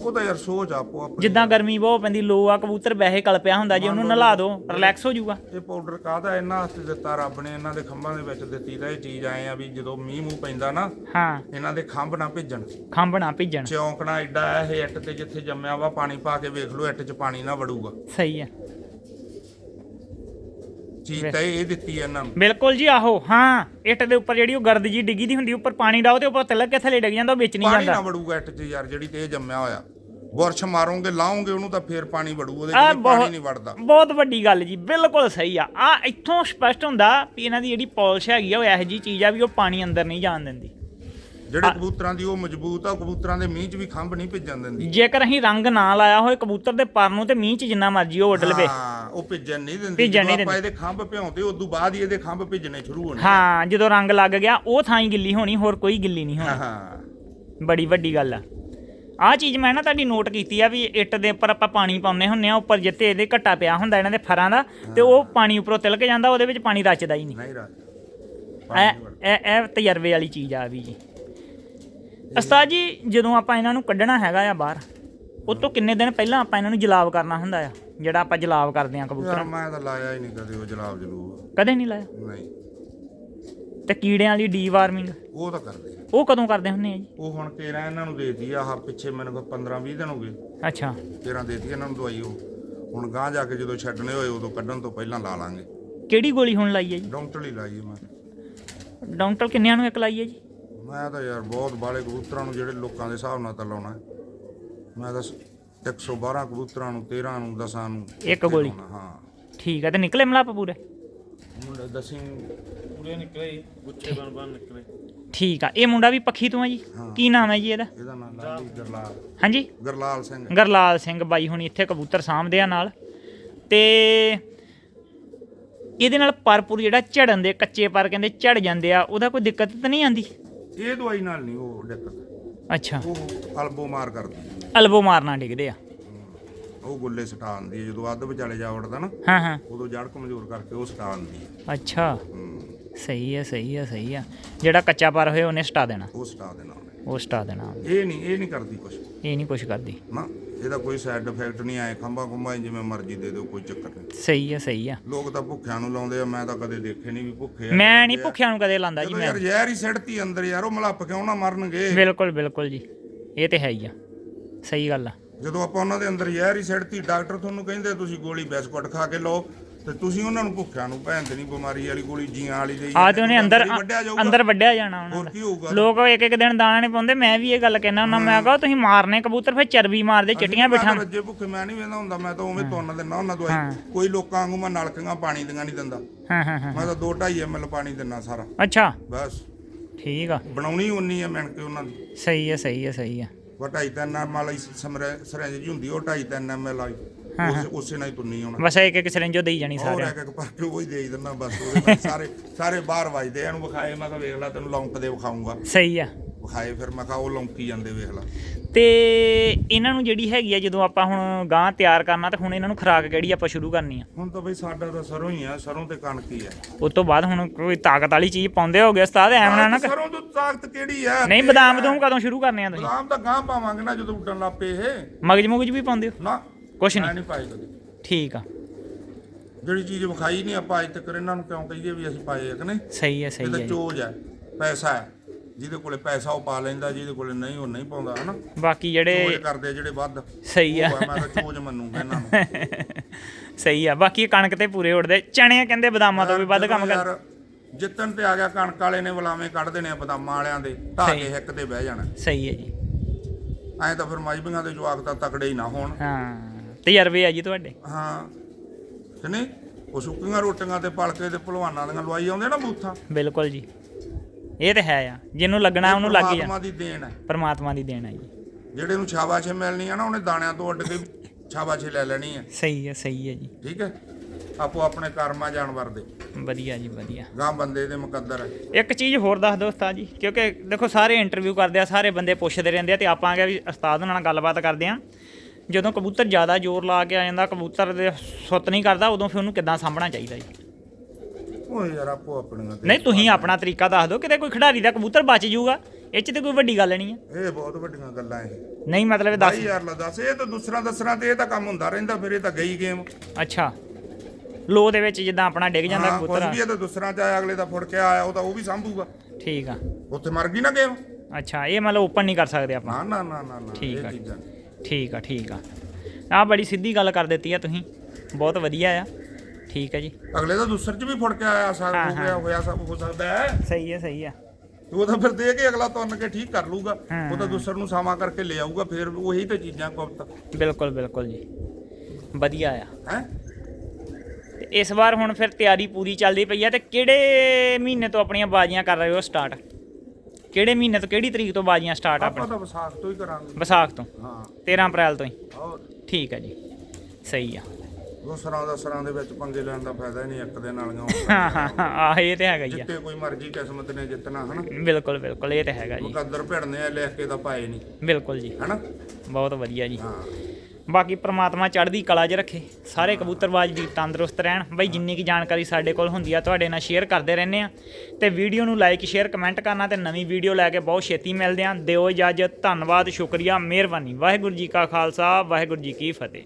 ਉਹ ਤਾਂ ਯਾਰ ਸੋਚ ਆਪੋ ਆਪਣੀ ਜਿੱਦਾਂ ਗਰਮੀ ਬਹੁਤ ਪੈਂਦੀ ਲੋ ਆ ਕਬੂਤਰ ਵੈਸੇ ਕਲਪਿਆ ਹੁੰਦਾ ਜੇ ਉਹਨੂੰ ਨਲਾ ਦਿਓ ਰਿਲੈਕਸ ਹੋ ਜਾਊਗਾ। ਇਹ ਪਾਊਡਰ ਕਾਹਦਾ ਇਹਨਾਂ ਹੱਥ ਦਿੱਤਾ ਰੱਬ ਨੇ ਇਹਨਾਂ ਦੇ ਖੰਭਾਂ ਦੇ ਵਿੱਚ ਦਿੱਤੀ ਤਾਂ ਇਹ ਚੀਜ਼ ਆਏ ਆ ਵੀ ਜਦੋਂ ਮੀਂਹ ਮੂੰਹ ਪੈਂਦਾ ਨਾ ਹਾਂ। ਇਹਨਾਂ ਦੇ ਖੰਭ ਨਾ ਭਿੱਜਣ। ਖੰਭ ਨਾ ਭਿੱਜਣ। ਚੌਂਕਣਾ ਐਡਾ ਇਹ ਇੱਟ ਤੇ ਜਿੱਥੇ ਜੰਮਿਆ ਵਾ ਪਾਣੀ ਪਾ ਕੇ ਵੇਖ ਲਓ ਇੱਟ 'ਚ ਪਾਣੀ ਨਾ ਵੜੂਗਾ। ਸਹੀ ਆ ਚੀਜ਼ ਤਾਂ ਇਹ ਦਿੱਤੀ ਹੈ ਇਹਨਾਂ ਨੂੰ। ਬਿਲਕੁਲ ਜੀ ਆਹੋ। ਹਾਂ ਇੱਟ ਦੇ ਉੱਪਰ ਜਿਹੜੀ ਉਹ ਗਰਦ ਜੀ ਡਿੱਗੀ ਦੀ ਹੁੰਦੀ ਉੱਪਰ ਪਾਣੀ ਡਾਓ ਤੇ ਉੱਪਰ ਤਿਲਕ ਕੇ ਥੱਲੇ ਡਿੱਗ ਜਾਂਦਾ ਉਹ ਵਿੱਚ ਨਹੀਂ ਪਾਣੀ ਨਾ ਜਾਂਦਾ ਵੜੂਗਾ ਇੱਟ 'ਚ ਯਾਰ ਜਿਹੜੀ ਤੇ ਇਹ ਜੰਮਿਆ ਹੋਇਆ। ਬੁਰਸ਼ ਮਾਰੋਗੇ ਲਾਉਂਗੇ ਉਹਨੂੰ ਤਾਂ ਫੇਰ ਪਾਣੀ ਵੜੂ ਉਹਦੇ 'ਚ ਆ ਵੀ ਪਾਣੀ ਬਹੁਤ ਨਹੀਂ ਵੜਦਾ। ਬਹੁਤ ਵੱਡੀ ਗੱਲ ਜੀ ਬਿਲਕੁਲ ਸਹੀ ਆ। ਆ ਇੱਥੋਂ ਸਪਸ਼ਟ ਹੁੰਦਾ ਵੀ ਇਹਨਾਂ ਦੀ ਜਿਹੜੀ ਪਾਲਿਸ਼ ਹੈਗੀ ਆ ਉਹ ਇਹੋ ਜੀ ਚੀਜ਼ ਆ ਵੀ ਉਹ ਪਾਣੀ ਅੰਦਰ ਨਹੀਂ ਜਾਣ ਦਿੰਦੀ। ਜਿਹੜੇ ਕਬੂਤਰਾਂ ਦੀ ਉਹ ਮਜ਼ਬੂਤ ਆ ਉਹ ਕਬੂਤਰਾਂ ਦੇ ਮੀਂਹ 'ਚ ਵੀ ਖੰਭ ਨਹੀਂ ਭਿੱਜਣ ਦਿੰਦੀ। ਜੇਕਰ ਅਸੀਂ ਰੰਗ ਨਾ ਲਾਇਆ ਹੋਏ ਕਬੂਤਰ ਦੇ ਪਰ ਨੂੰ ਤੇ ਮੀਂਹ 'ਚ ਜਿੰਨਾ ਮਰਜ਼ੀ ਉਹ ਉੱਡ ਲਵੇ। ਹਾਂ ਉਹ ਭਿੱਜਣ ਨਹੀਂ ਦਿੰਦੀ। ਭਿੱਜਣ ਨਹੀਂ ਆਪਾਂ ਇਹਦੇ ਖੰਭ ਭਿਉਂਦੇ ਉਦੋਂ ਬਾਅਦ ਹੀ ਇਹਦੇ ਖੰਭ ਭਿੱਜਣੇ ਸ਼ੁਰੂ ਹੋਣੇ ਹਾਂ ਜਦੋਂ ਰੰਗ ਲੱਗ ਗਿਆ ਉਹ ਥਾਂ ਹੀ ਗਿੱਲੀ ਹੋਣੀ ਹੋਰ ਕੋਈ ਗਿੱਲੀ ਨਹੀਂ ਹੋਣੀ। ਹਾਂ। ਬੜੀ ਵੱਡੀ ਗੱਲ ਆ। ਆਹ ਚੀਜ਼ ਮੈਂ ਨਾ ਤੁਹਾਡੀ ਨੋਟ ਕੀਤੀ ਆ ਵੀ ਇੱਟ ਦੇ ਉੱਪਰ ਆਪਾਂ ਪਾਣੀ ਪਾਉਂਦੇ ਹੁੰਨੇ ਆ ਉੱਪਰ ਜਿੱਤੇ ਇਹਦੇ ਘੱਟਾ ਪਿਆ ਹੁੰਦਾ ਇਹਨਾਂ ਦੇ ਫਰਾਂ ਦਾ ਤੇ ਉਹ ਪਾਣੀ ਉੱਪਰੋਂ ਤਿਲਕ ਜਾਂਦਾ ਉਹਦੇ ਵਿੱਚ ਪਾਣੀ ਰਚਦਾ ਹੀ ਨਹੀਂ। ਨਹੀਂ ਇਹ ਇਹ ਇਹ ਤਜਰਬੇ ਵਾਲੀ ਚੀਜ਼ ਆ ਵੀ ਜੀ। ਉਸਤਾਦ ਜੀ ਜਦੋਂ ਆਪਾਂ ਇਹਨਾਂ ਨੂੰ ਕੱਢਣਾ ਹੈਗਾ ਆ ਬਾਹਰ ਉਹ ਤੋਂ ਕਿੰਨੇ ਦਿਨ ਪਹਿਲਾਂ ਆਪਾਂ ਇਹਨਾਂ ਨੂੰ ਜਲਾਬ ਕਰਨਾ ਹੁੰਦਾ ਆ? ਜਿਹੜਾ ਆਪਾਂ ਜਲਾਬ ਕਰਦੇ ਆ ਯਾਰ ਕਬੂਤਰਾਂ ਮੈਂ ਤਾਂ ਲਾਇਆ ਹੀ ਨਹੀਂ ਕਦੇ ਉਹ ਜਲਾਬ ਜਲੂਬ ਕਦੇ ਨਹੀਂ ਲਾਇਆ? ਨਹੀਂ। ਤੇ ਕੀੜਿਆਂ ਵਾਲੀ ਡੀਵਾਰਮਿੰਗ ਉਹ ਤਾਂ ਕਰਦੇ ਆ। ਉਹ ਕਦੋਂ ਕਰਦੇ ਹੁੰਨੇ ਆ ਜੀ? ਉਹ ਹੁਣ ਕੇਰਾ ਇਹਨਾਂ ਨੂੰ ਦੇਤੀ ਆ ਆਹ ਪਿੱਛੇ ਮੈਨੂੰ ਕੋਈ 15 20 ਦਿਨ ਹੋ ਗਏ। ਅੱਛਾ। ਕੇਰਾ ਦੇਤੀ ਇਹਨਾਂ ਨੂੰ ਦਵਾਈ ਉਹ। ਹੁਣ ਗਾਂ ਜਾ ਕੇ ਜਦੋਂ ਛੱਡਣੇ ਹੋਏ ਉਦੋਂ ਕੱਢਣ ਤੋਂ ਪਹਿਲਾਂ ਲਾ ਲਾਂਗੇ। ਕਿਹੜੀ ਗੋਲੀ ਹੁਣ ਲਾਈ ਹੈ ਜੀ? ਡਾਕਟਰ ਲਈ ਲਾਈ ਮੈਂ। ਡਾਕਟਰ ਕਿੰਨਿਆਂ ਨੂੰ ਇੱਕ ਲਾਈ ਹੈ ਜੀ? ਮੈਂ ਤਾਂ ਯਾਰ ਬਹੁਤ ਬਾਲੇ ਕਬੂਤਰਾਂ ਨੂੰ ਜਿਹੜੇ ਲੋਕਾਂ ਦੇ ਹਿਸਾਬ ਨਾਲ ਤਾਂ ਲਾਉਣਾ ਹੈ। ਮੈਂ ਤਾਂ 112 ਕਬੂਤਰਾਂ ਨੂੰ 13 ਨੂੰ 10 ਨੂੰ ਇੱਕ ਗੋਲੀ। ਹਾਂ। ਠੀਕ ਆ ਤੇ ਨਿਕਲੇ ਮਲਾਪ ਪੂਰੇ? ਮੁੰਡੇ ਦਸੀਂ ਪੂਰੇ ਨਿਕਲੇ ਜੀ, ਗੁੱਛੇ ਬਣ ਬਣ ਨਿਕਲੇ। ਠੀਕ ਆ ਇਹ ਮੁੰਡਾ ਵੀ ਪੱਖੀ ਤੋਂ ਆ ਜੀ? ਹਾਂ। ਕੀ ਨਾਮ ਹੈ ਜੀ ਇਹਦਾ? ਇਹਦਾ ਨਾਮ ਲਾਲੀ ਗਰਲਾਲ। ਹਾਂਜੀ? ਗਰਲਾਲ ਸਿੰਘ। ਗਰਲਾਲ ਸਿੰਘ ਬਾਈ ਹੁਣੀ ਇੱਥੇ ਕਬੂਤਰ ਸਾਂਭਦੇ ਆ ਨਾਲ। ਤੇ ਇਹਦੇ ਨਾਲ ਪਰਪੁਰ ਜਿਹੜਾ ਝੜਨ ਦੇ ਕੱਚੇ ਪਰ ਕਹਿੰਦੇ ਝੜ ਜਾਂਦੇ ਆ ਉਹਦਾ ਕੋਈ ਦਿੱਕਤ ਤਾਂ ਨਹੀਂ ਆਂਦੀ ਇਹ ਦਵਾਈ ਨਾਲ ਨਹੀਂ ਉਹ ਦਿੱਕਤ। ਅੱਛਾ। ਉਹ ਅਲਬੋ ਮਾਰ ਕਰਦੀ ਹੈ। ਅਲਬੋ ਮਾਰਨਾ ਡਿੱਗਦੇ ਆ। ਉਹ ਗੁੱਲੇ ਸਟਾ ਦਿੰਦੀ ਹੈ ਜਦੋਂ ਅੱਧ ਵਿਚਾਲੇ ਜਾ ਵੜਦਾ ਨਾ ਹਾਂ ਹਾਂ। ਉਦੋਂ ਜੜ ਕਮਜ਼ੋਰ ਕਰਕੇ ਉਹ ਸਟਾ ਦਿੰਦੀ ਹੈ ਅੱਛਾ। ਸਹੀ ਹੈ ਸਹੀ ਹੈ ਸਹੀ ਹੈ ਜਿਹੜਾ ਕੱਚਾ ਪਰ ਹੋਏ ਉਹਨੇ ਸਟਾ ਦੇਣਾ। ਉਹ ਸਟਾ ਦੇਣਾ ਉਹਨੇ। ਉਹ ਸਟਾ ਦੇਣਾ ਇਹ ਨਹੀਂ ਇਹ ਨਹੀਂ ਕਰਦੀ ਕੁਛ। ਇਹ ਨਹੀਂ ਕੁਛ ਕਰਦੀ। ਨਾ। ਇਹਦਾ ਕੋਈ ਸਾਈਡ ਇਫੈਕਟ ਨਹੀਂ ਆਏ ਖੰਭਾ ਖੁੰਭਾ ਜਿਵੇਂ ਮਰਜ਼ੀ ਦੇ ਦਿਓ ਕੋਈ ਚੱਕਰ ਨਹੀਂ। ਸਹੀ ਹੈ ਸਹੀ ਹੈ ਲੋਕ ਤਾਂ ਭੁੱਖਿਆਂ ਨੂੰ ਲਾਉਂਦੇ ਆ ਮੈਂ ਤਾਂ ਕਦੇ ਦੇਖੇ ਨਹੀਂ ਵੀ ਭੁੱਖੇ ਆ ਮੈਂ ਨਹੀਂ ਭੁੱਖਿਆਂ ਨੂੰ ਕਦੇ ਲਾਂਦਾ ਜੀ ਜਦੋਂ ਮੈਂ। ਯਾਰ ਜ਼ਹਿਰ ਹੀ ਸਿੱਟਤੀ ਅੰਦਰ ਯਾਰ ਉਹ ਮਲੱਪ ਕਿਉਂ ਨਾ ਮਰਨਗੇ? ਬਿਲਕੁਲ ਬਿਲਕੁਲ ਜੀ। ਇਹ ਤੇ ਹੈ ਹੀ ਆ। ਸਹੀ ਗੱਲ ਆ। ਜਦੋਂ ਆਪਾਂ ਉਹਨਾਂ ਦੇ ਅੰਦਰ ਜ਼ਹਿਰ ਹੀ ਸਿੱਟਤੀ ਡਾਕਟਰ ਤੁਹਾਨੂੰ ਕਹਿੰਦੇ ਤੁਸੀਂ ਗੋਲੀ ਬਿਸਕੁਟ ਖਾ ਕੇ ਲਓ ਤੇ ਤੁਸੀਂ ਉਹਨਾਂ ਨੂੰ ਭੁੱਖਿਆਂ ਨੂੰ ਭੈਣ ਤੇ ਨਹੀਂ ਬਿਮਾਰੀ ਵਾਲੀ ਗੋਲੀ ਜੀਆਂ ਵਾਲੀ ਦੇਈ ਆ ਤੇ ਉਹਨੇ ਅੰਦਰ ਜਾਊਗਾ। ਅੰਦਰ ਵੱਢਿਆ ਜਾਣਾ ਉਹਨਾਂ ਹੋਰ ਦਾ ਕੀ ਹੋਊਗਾ? ਲੋਕ ਇੱਕ ਇੱਕ ਦਿਨ ਦਾਣਾ ਨਹੀਂ ਪਾਉਂਦੇ ਮੈਂ ਵੀ ਇਹ ਗੱਲ ਕਹਿਣਾ ਹੁੰਦਾ ਮੈਂ ਕਹਾਂ ਤੁਸੀਂ ਮਾਰਨੇ ਕਬੂਤਰ ਫਿਰ ਚਰਬੀ ਮਾਰਦੇ ਚਿੱਟੀਆਂ ਬਿਠਾ ਰੱਜੇ ਭੁੱਖੇ ਮੈਂ ਨਹੀਂ ਵੇਂਦਾ ਹੁੰਦਾ ਮੈਂ ਤਾਂ ਉਵੇਂ ਤੁੰਨ ਦਿੰਦਾ ਉਹਨਾਂ ਹਾਂ। ਦਵਾਈ ਕੋਈ ਲੋਕਾਂ ਵਾਂਗੂ ਮੈਂ ਨਲਕੀਆਂ ਪਾਣੀ ਦੀਆਂ ਨਹੀਂ ਦਿੰਦਾ। ਹਾਂ ਹਾਂ ਹਾਂ। ਮੈਂ ਤਾਂ 2.5 ਐਮਐਲ ਪਾਣੀ ਦਿੰਦਾ ਸਾਰਾ। ਅੱਛਾ। ਬਸ। ਠੀਕ ਆ। ਬਣਾਉਣੀ ਉਨੀ ਹੈ ਮਿਣ ਕੇ ਉਹਨਾਂ ਦੀ। ਸਹੀ ਹੈ ਸਹੀ ਹੈ ਸਹੀ ਹੈ ਉਹ ਢਾਈ ਤਿੰਨ ਐਮਐਲ ਸਰੰਜ ਜੀ ਹੁੰਦੀ ਉਹ ਢਾਈ ਤਿੰਨ ਐਮਐਲ ਵਾਲੀ ਉਸ ਉਸੇ ਨਾਲ ਹੀ ਤੁੰਨੀ ਹੋਣਾ ਬਸ ਇੱਕ ਇੱਕ ਸਿਰੰਜੋ ਦੇਈ ਜਾਣੀ ਹੋਰ ਸਾਰਿਆਂ ਇੱਕ ਇੱਕ ਪਾ ਕੇ ਉਹ ਹੀ ਦੇ ਦਿੰਦਾ ਬਸ ਉਹਦੇ ਨਾਲ ਸਾਰੇ ਸਾਰੇ ਬਾਹਰ ਵੱਜਦੇ ਆ, ਇਹਨੂੰ ਵਿਖਾਏ ਮੈਂ ਕਿਹਾ ਵੇਖ ਲੈ ਤੈਨੂੰ ਲੌਂਕ ਦੇ ਵਿਖਾਉਂਗਾ ਸਹੀ ਆ। ਵਿਖਾਏ ਫਿਰ ਮੈਂ ਕਿਹਾ ਉਹ ਲੌਂਕੀ ਜਾਂਦੇ ਵੇਖ ਲੈ। ਤੇ ਇਹਨਾਂ ਨੂੰ ਜਿਹੜੀ ਹੈਗੀ ਆ ਜਦੋਂ ਆਪਾਂ ਹੁਣ ਗਾਂ ਤਿਆਰ ਕਰਨਾ ਤੇ ਹੁਣ ਇਹਨਾਂ ਨੂੰ ਖੁਰਾਕ ਕਿਹੜੀ ਆਪਾਂ ਸ਼ੁਰੂ ਕਰਨੀ ਆ? ਹੁਣ ਤਾਂ ਬਈ ਸਾਡਾ ਤਾਂ ਸਰੋਂ ਹੀ ਆ ਸਰੋਂ ਤੇ ਕਣਕ ਹੀ ਆ। ਉਸ ਤੋਂ ਬਾਅਦ ਹੁਣ ਕੋਈ ਤਾਕਤ ਵਾਲੀ ਚੀਜ਼ ਪਾਉਂਦੇ ਹੋਗੇ ਉਸਤਾਦ ਐਵੇਂ ਨਾ ਨਾ ਕਰ- ਸਰੋਂ ਤੋਂ ਤਾਕਤ ਕਿਹੜੀ ਆ? ਨਹੀਂ ਬਦਾਮ ਬਦੂਮ ਕਦੋਂ ਸ਼ੁਰੂ ਕਰਨੇ ਆ ਤੁਸੀਂ? ਬਦਾਮ ਤਾਂ ਗਾਂ ਪਾਵਾਂਗੇ ਨਾ ਜਦੋਂ ਉੱਡਣ ਲੱਪੇ ਇਹ। ਮਗਜ ਮੁਗਜ ਵੀ ਪਾਉਂਦੇ ਹੋ? ਨਾ। ਕੁਛ ਮੈਂ ਨਹੀਂ ਨਹੀਂ ਪਾਏ ਕਦੇ। ਠੀਕ ਆ। ਜਿਹੜੀ ਚੀਜ਼ ਵਿਖਾਈ ਨਹੀਂ ਆਪਾਂ ਅੱਜ ਤੱਕ ਇਹਨਾਂ ਨੂੰ ਕਿਉਂ ਕਹੀਏ ਵੀ ਅਸੀਂ ਪਾਏ ਆ ਕਿ ਨਹੀਂ? ਸਹੀ ਹੈ ਇਹ ਸਹੀ ਤਾਂ ਹੈ ਜੀ। ਚੋਜ ਹੈ ਪੈਸਾ ਹੈ ਜਿਹਦੇ ਕੋਲੇ ਪੈਸਾ ਉਹ ਪਾ ਲੈਂਦਾ ਜਿਹਦੇ ਕੋਲੇ ਨਹੀਂ ਉਹ ਨਹੀਂ ਪਾਉਂਦਾ ਹਨਾ? ਬਾਕੀ ਚੋਜ ਜਿਹੜੇ ਕਰਦੇ ਆ ਜਿਹੜੇ ਵੱਧ। ਸਹੀ ਆ। ਹੈ, ਮੈਂ ਤਾਂ ਚੋਜ ਮੰਨੂਗਾ ਇਹਨਾਂ ਨੂੰ। [laughs] ਸਹੀ ਆ। ਬਾਕੀ ਕਣਕ ਤੇ ਪੂਰੇ ਉੱਡਦੇ। ਚਣੇ ਕਹਿੰਦੇ ਬਦਾਮਾਂ ਤੋਂ ਵੀ ਵੱਧ ਕੰਮ ਕਰ ਯਾਰ ਜਿੱਤਣ ਤੇ ਆ ਗਿਆ ਕਣਕ ਵਾਲੇ ਨੇ ਬਲਾਵੇਂ ਕੱਢ ਦੇਣੇ ਆ ਬਦਾਮਾਂ ਵਾਲਿਆਂ ਦੇ ਢਾਹ ਕੇ ਹਿੱਕ ਤੇ ਬਹਿ ਜਾਣਾ। ਸਹੀ ਹੈ ਜੀ। ਐਂ ਤਾਂ ਫਿਰ ਮਾਈਬੀਆਂ ਦੇ ਜਵਾਕ ਤਾਂ ਤਕੜੇ ਹੀ ਨਾ ਹੋਣ। ਹਾਂ। ਤਜਰਬੇ ਆ ਜੀ ਤੁਹਾਡੇ। ਹਾਂ। ਕਿ ਨਹੀਂ? ਉਹ ਸੁੱਕੀਆਂ ਰੋਟੀਆਂ ਤੇ ਪਲਕੇ ਤੇ ਭਲਵਾਨਾਂ ਦੀਆਂ ਲਵਾਈ ਆਉਂਦੇ ਨਾ ਬੂਥਾਂ। ਬਿਲਕੁਲ ਜੀ। ਇਹ ਤੇ ਹੈ ਆ। ਜਿਹਨੂੰ ਲੱਗਣਾ ਉਹਨੂੰ ਲੱਗ ਹੀ ਪਰਮਾਤਮਾ ਦੀ ਦੇਣ ਹੈ। ਪਰਮਾਤਮਾ ਦੀ ਦੇਣ ਹੈ ਜੀ। ਜਿਹੜੇ ਨੂੰ ਸ਼ਾਬਾਸ਼ੇ ਮਿਲਣੀ ਆ ਨਾ ਉਹਨੇ ਦਾਣਿਆਂ ਤੋਂ ਉੱਡ ਕੇ ਸ਼ਾਬਾਸ਼ੇ ਲੈ ਲੈਣੀ ਹੈ ਸਹੀ ਹੈ ਸਹੀ ਹੈ ਜੀ। ਠੀਕ ਹੈ? ਆਪੋ ਆਪਣੇ ਕਰਮਾਂ ਜਾਨਵਰ ਦੇ। ਵਧੀਆ ਜੀ ਵਧੀਆ। ਗਾਂ ਬੰਦੇ ਦੇ ਮੁਕੱਦਰ ਹੈ। ਇੱਕ ਚੀਜ਼ ਹੋਰ ਦੱਸ ਦਿਓ ਉਸਤਾਦ ਜੀ ਕਿਉਂਕਿ ਦੇਖੋ ਸਾਰੇ ਇੰਟਰਵਿਊ ਕਰਦੇ ਆ ਸਾਰੇ ਬੰਦੇ ਪੁੱਛਦੇ ਰਹਿੰਦੇ ਆ ਤੇ ਆਪਾਂ ਆ ਗਿਆ ਵੀ ਉਸਤਾਦ ਨਾਲ ਗੱਲਬਾਤ ਕਰਦੇ ਆ। ਜਦੋਂ ਕਬੂਤਰ ਜ਼ਿਆਦਾ ਜ਼ੋਰ ਲਾ ਕੇ ਆ ਜਾਂਦਾ ਕਬੂਤਰ ਦੇ ਸੁੱਤ ਨਹੀਂ ਕਰਦਾ ਉਦੋਂ ਫਿਰ ਉਹਨੂੰ ਕਿੱਦਾਂ ਸਾਂਭਣਾ ਚਾਹੀਦਾ ਜੀ? ਓਏ ਯਾਰ ਆਪੋ ਆਪਣੀਆਂ ਤੇ ਨਹੀਂ ਤੁਸੀਂ ਆਪਣਾ ਤਰੀਕਾ ਦੱਸ ਦਿਓ ਕਿਤੇ ਕੋਈ ਖਿਡਾਰੀ ਦਾ ਕਬੂਤਰ ਬਚ ਜਾਊਗਾ ਇਹ 'ਚ ਤੇ ਕੋਈ ਵੱਡੀ ਗੱਲ ਨਹੀਂ ਹੈ ਇਹ ਬਹੁਤ ਵੱਡੀਆਂ ਗੱਲਾਂ ਇਹ। ਨਹੀਂ ਮਤਲਬ ਇਹ ਦੱਸ ਭਾਈ ਯਾਰ ਲਾ ਦੱਸ ਇਹ ਤਾਂ ਦੂਸਰਾ ਦੱਸਣਾ ਤੇ ਇਹ ਤਾਂ ਕੰਮ ਹੁੰਦਾ ਰਹਿੰਦਾ ਫਿਰ ਇਹ ਤਾਂ ਗਈ ਗੇਮ ਅੱਛਾ। ਲੋ ਦੇ ਵਿੱਚ ਜਿੱਦਾਂ ਆਪਣਾ ਡਿੱਗ ਜਾਂਦਾ ਹਾਂ ਕੁਝ ਕਬੂਤਰ ਵੀ ਇਹ ਤਾਂ ਦੂਸਰਾ ਚ ਆਇਆ ਅਗਲੇ ਦਾ ਫੁੜ ਕੇ ਆਇਆ ਉਹ ਤਾਂ ਉਹ ਵੀ ਸੰਭੂਗਾ। ਠੀਕ ਆ। ਉੱਥੇ ਮਰ ਗਈ ਨਾ ਗੇਮ ਅੱਛਾ ਇਹ ਮਤਲਬ ਓਪਨ ਨਹੀਂ ਕਰ ਸਕਦੇ ਆਪਾਂ। ਨਾ ਨਾ ਨਾ ਨਾ ਨਾ ਠੀਕ ਇਹ ਆ। ਚੀਜ਼ਾਂ। ਠੀਕ ਆ ਠੀਕ ਆ। ਆ ਬੜੀ ਸਿੱਧੀ ਗੱਲ ਕਰ ਦਿੱਤੀ ਆ ਤੁਸੀਂ। ਬਹੁਤ ਵਧੀਆ ਆ। ਠੀਕ ਹੈ ਜੀ। ਅਗਲੇ ਦਾ ਦੂਸਰ ਚ ਵੀ ਫੁੜ ਕੇ ਆਇਆ ਸਾਰ ਹਾਂ, ਹੋ। ਗਿਆ ਹੋਇਆ ਸਭ ਹੋ ਸਕਦਾ ਹੈ। ਸਹੀ ਹੈ ਸਹੀ ਆ। ਤੇ ਉਹ ਤਾਂ ਫਿਰ ਦੇ ਕੇ ਅਗਲਾ ਤੁੰਨ ਕੇ ਠੀਕ ਕਰ ਲੂਗਾ। ਉਹ ਤਾਂ ਦੂਸਰ ਨੂੰ ਸਾਮਾ ਕਰਕੇ ਲੈ ਆਊਗਾ ਫਿਰ ਉਹੀ ਤੇ ਚੀਜ਼ਾਂ ਕੁਪਤ ਬਿਲਕੁਲ ਬਿਲਕੁਲ ਜੀ। ਵਧੀਆ ਆ। ਹੈ? ਤੇ ਇਸ ਵਾਰ ਹੁਣ ਫਿਰ ਤਿਆਰੀ ਪੂਰੀ ਚੱਲਦੀ ਪਈ ਆ ਤੇ ਕਿਹੜੇ ਮਹੀਨੇ ਤੋਂ ਆਪਣੀਆਂ ਬਾਜ਼ੀਆਂ ਕਰ ਰਹੇ ਹੋ ਸਟਾਰਟ? ਕਿਹੜੇ ਮਹੀਨੇ ਤੋਂ ਕਿਹੜੀ ਤਰੀਕ ਤੋਂ ਬਾਜ਼ੀਆਂ ਸਟਾਰਟ ਆਪਾਂ ਆਪਣੀ? ਤਾਂ ਵਿਸਾਖ ਤੋਂ ਹੀ ਕਰਾਂਗੇ। ਵਿਸਾਖ ਤੋਂ? ਹਾਂ। 13 ਅਪ੍ਰੈਲ ਤੋਂ ਹੀ? ਹੋਰ? ਠੀਕ ਹੈ ਜੀ। ਸਹੀ ਆ। ਦੂਸਰਾਂ ਦਾ ਸਰਾਂ ਦੇ ਵਿੱਚ ਪੰਗੇ ਲੈਣ ਦਾ ਫਾਇਦਾ ਹੀ ਨਹੀਂ ਇੱਕ ਦੇ ਨਾਲ। ਹਾਂ ਹਾਂ ਹਾਂ ਆਹ ਇਹ ਤੇ ਹੈਗਾ ਹੀ ਆ। ਜਿੱਤੇ ਕੋਈ ਮਰਜ਼ੀ ਕਿਸਮਤ ਨੇ ਜਿੱਤਣਾ ਹਨਾ? ਬਿਲਕੁਲ ਬਿਲਕੁਲ ਇਹ ਤੇ ਹੈਗਾ ਜੀ। ਮੁਕੱਦਰ ਭਿੜਨੇ ਆ ਲਿਖ ਕੇ ਤਾਂ ਪਾਏ ਨਹੀਂ। ਬਿਲਕੁਲ ਜੀ। ਹਨਾ? ਬਹੁਤ ਵਧੀਆ ਜੀ। ਹਾਂ। ਬਾਕੀ ਪ੍ਰਮਾਤਮਾ ਚੜ੍ਹਦੀ ਕਲਾ 'ਚ ਰੱਖੇ, ਸਾਰੇ ਕਬੂਤਰਬਾਜ਼ ਵੀ ਤੰਦਰੁਸਤ ਰਹਿਣ। ਬਈ ਜਿੰਨੀ ਕੀ ਜਾਣਕਾਰੀ ਸਾਡੇ ਕੋਲ ਹੁੰਦੀ ਆ, ਤੁਹਾਡੇ ਨਾਲ ਸ਼ੇਅਰ ਕਰਦੇ ਰਹਿੰਦੇ ਆ। ਤੇ ਵੀਡੀਓ ਨੂੰ ਲਾਈਕ ਸ਼ੇਅਰ ਕਮੈਂਟ ਕਰਨਾ ਤੇ ਨਵੀਂ ਵੀਡੀਓ ਲੈ ਕੇ ਬਹੁਤ ਛੇਤੀ ਮਿਲਦੇ ਆ। ਦਿਓ ਇਜਾਜ਼ਤ, ਧੰਨਵਾਦ, ਸ਼ੁਕਰੀਆ, ਮਿਹਰਬਾਨੀ। ਵਾਹਿਗੁਰੂ ਜੀ ਕਾ ਖਾਲਸਾ, ਵਾਹਿਗੁਰੂ ਜੀ ਕੀ ਫਤਿਹ।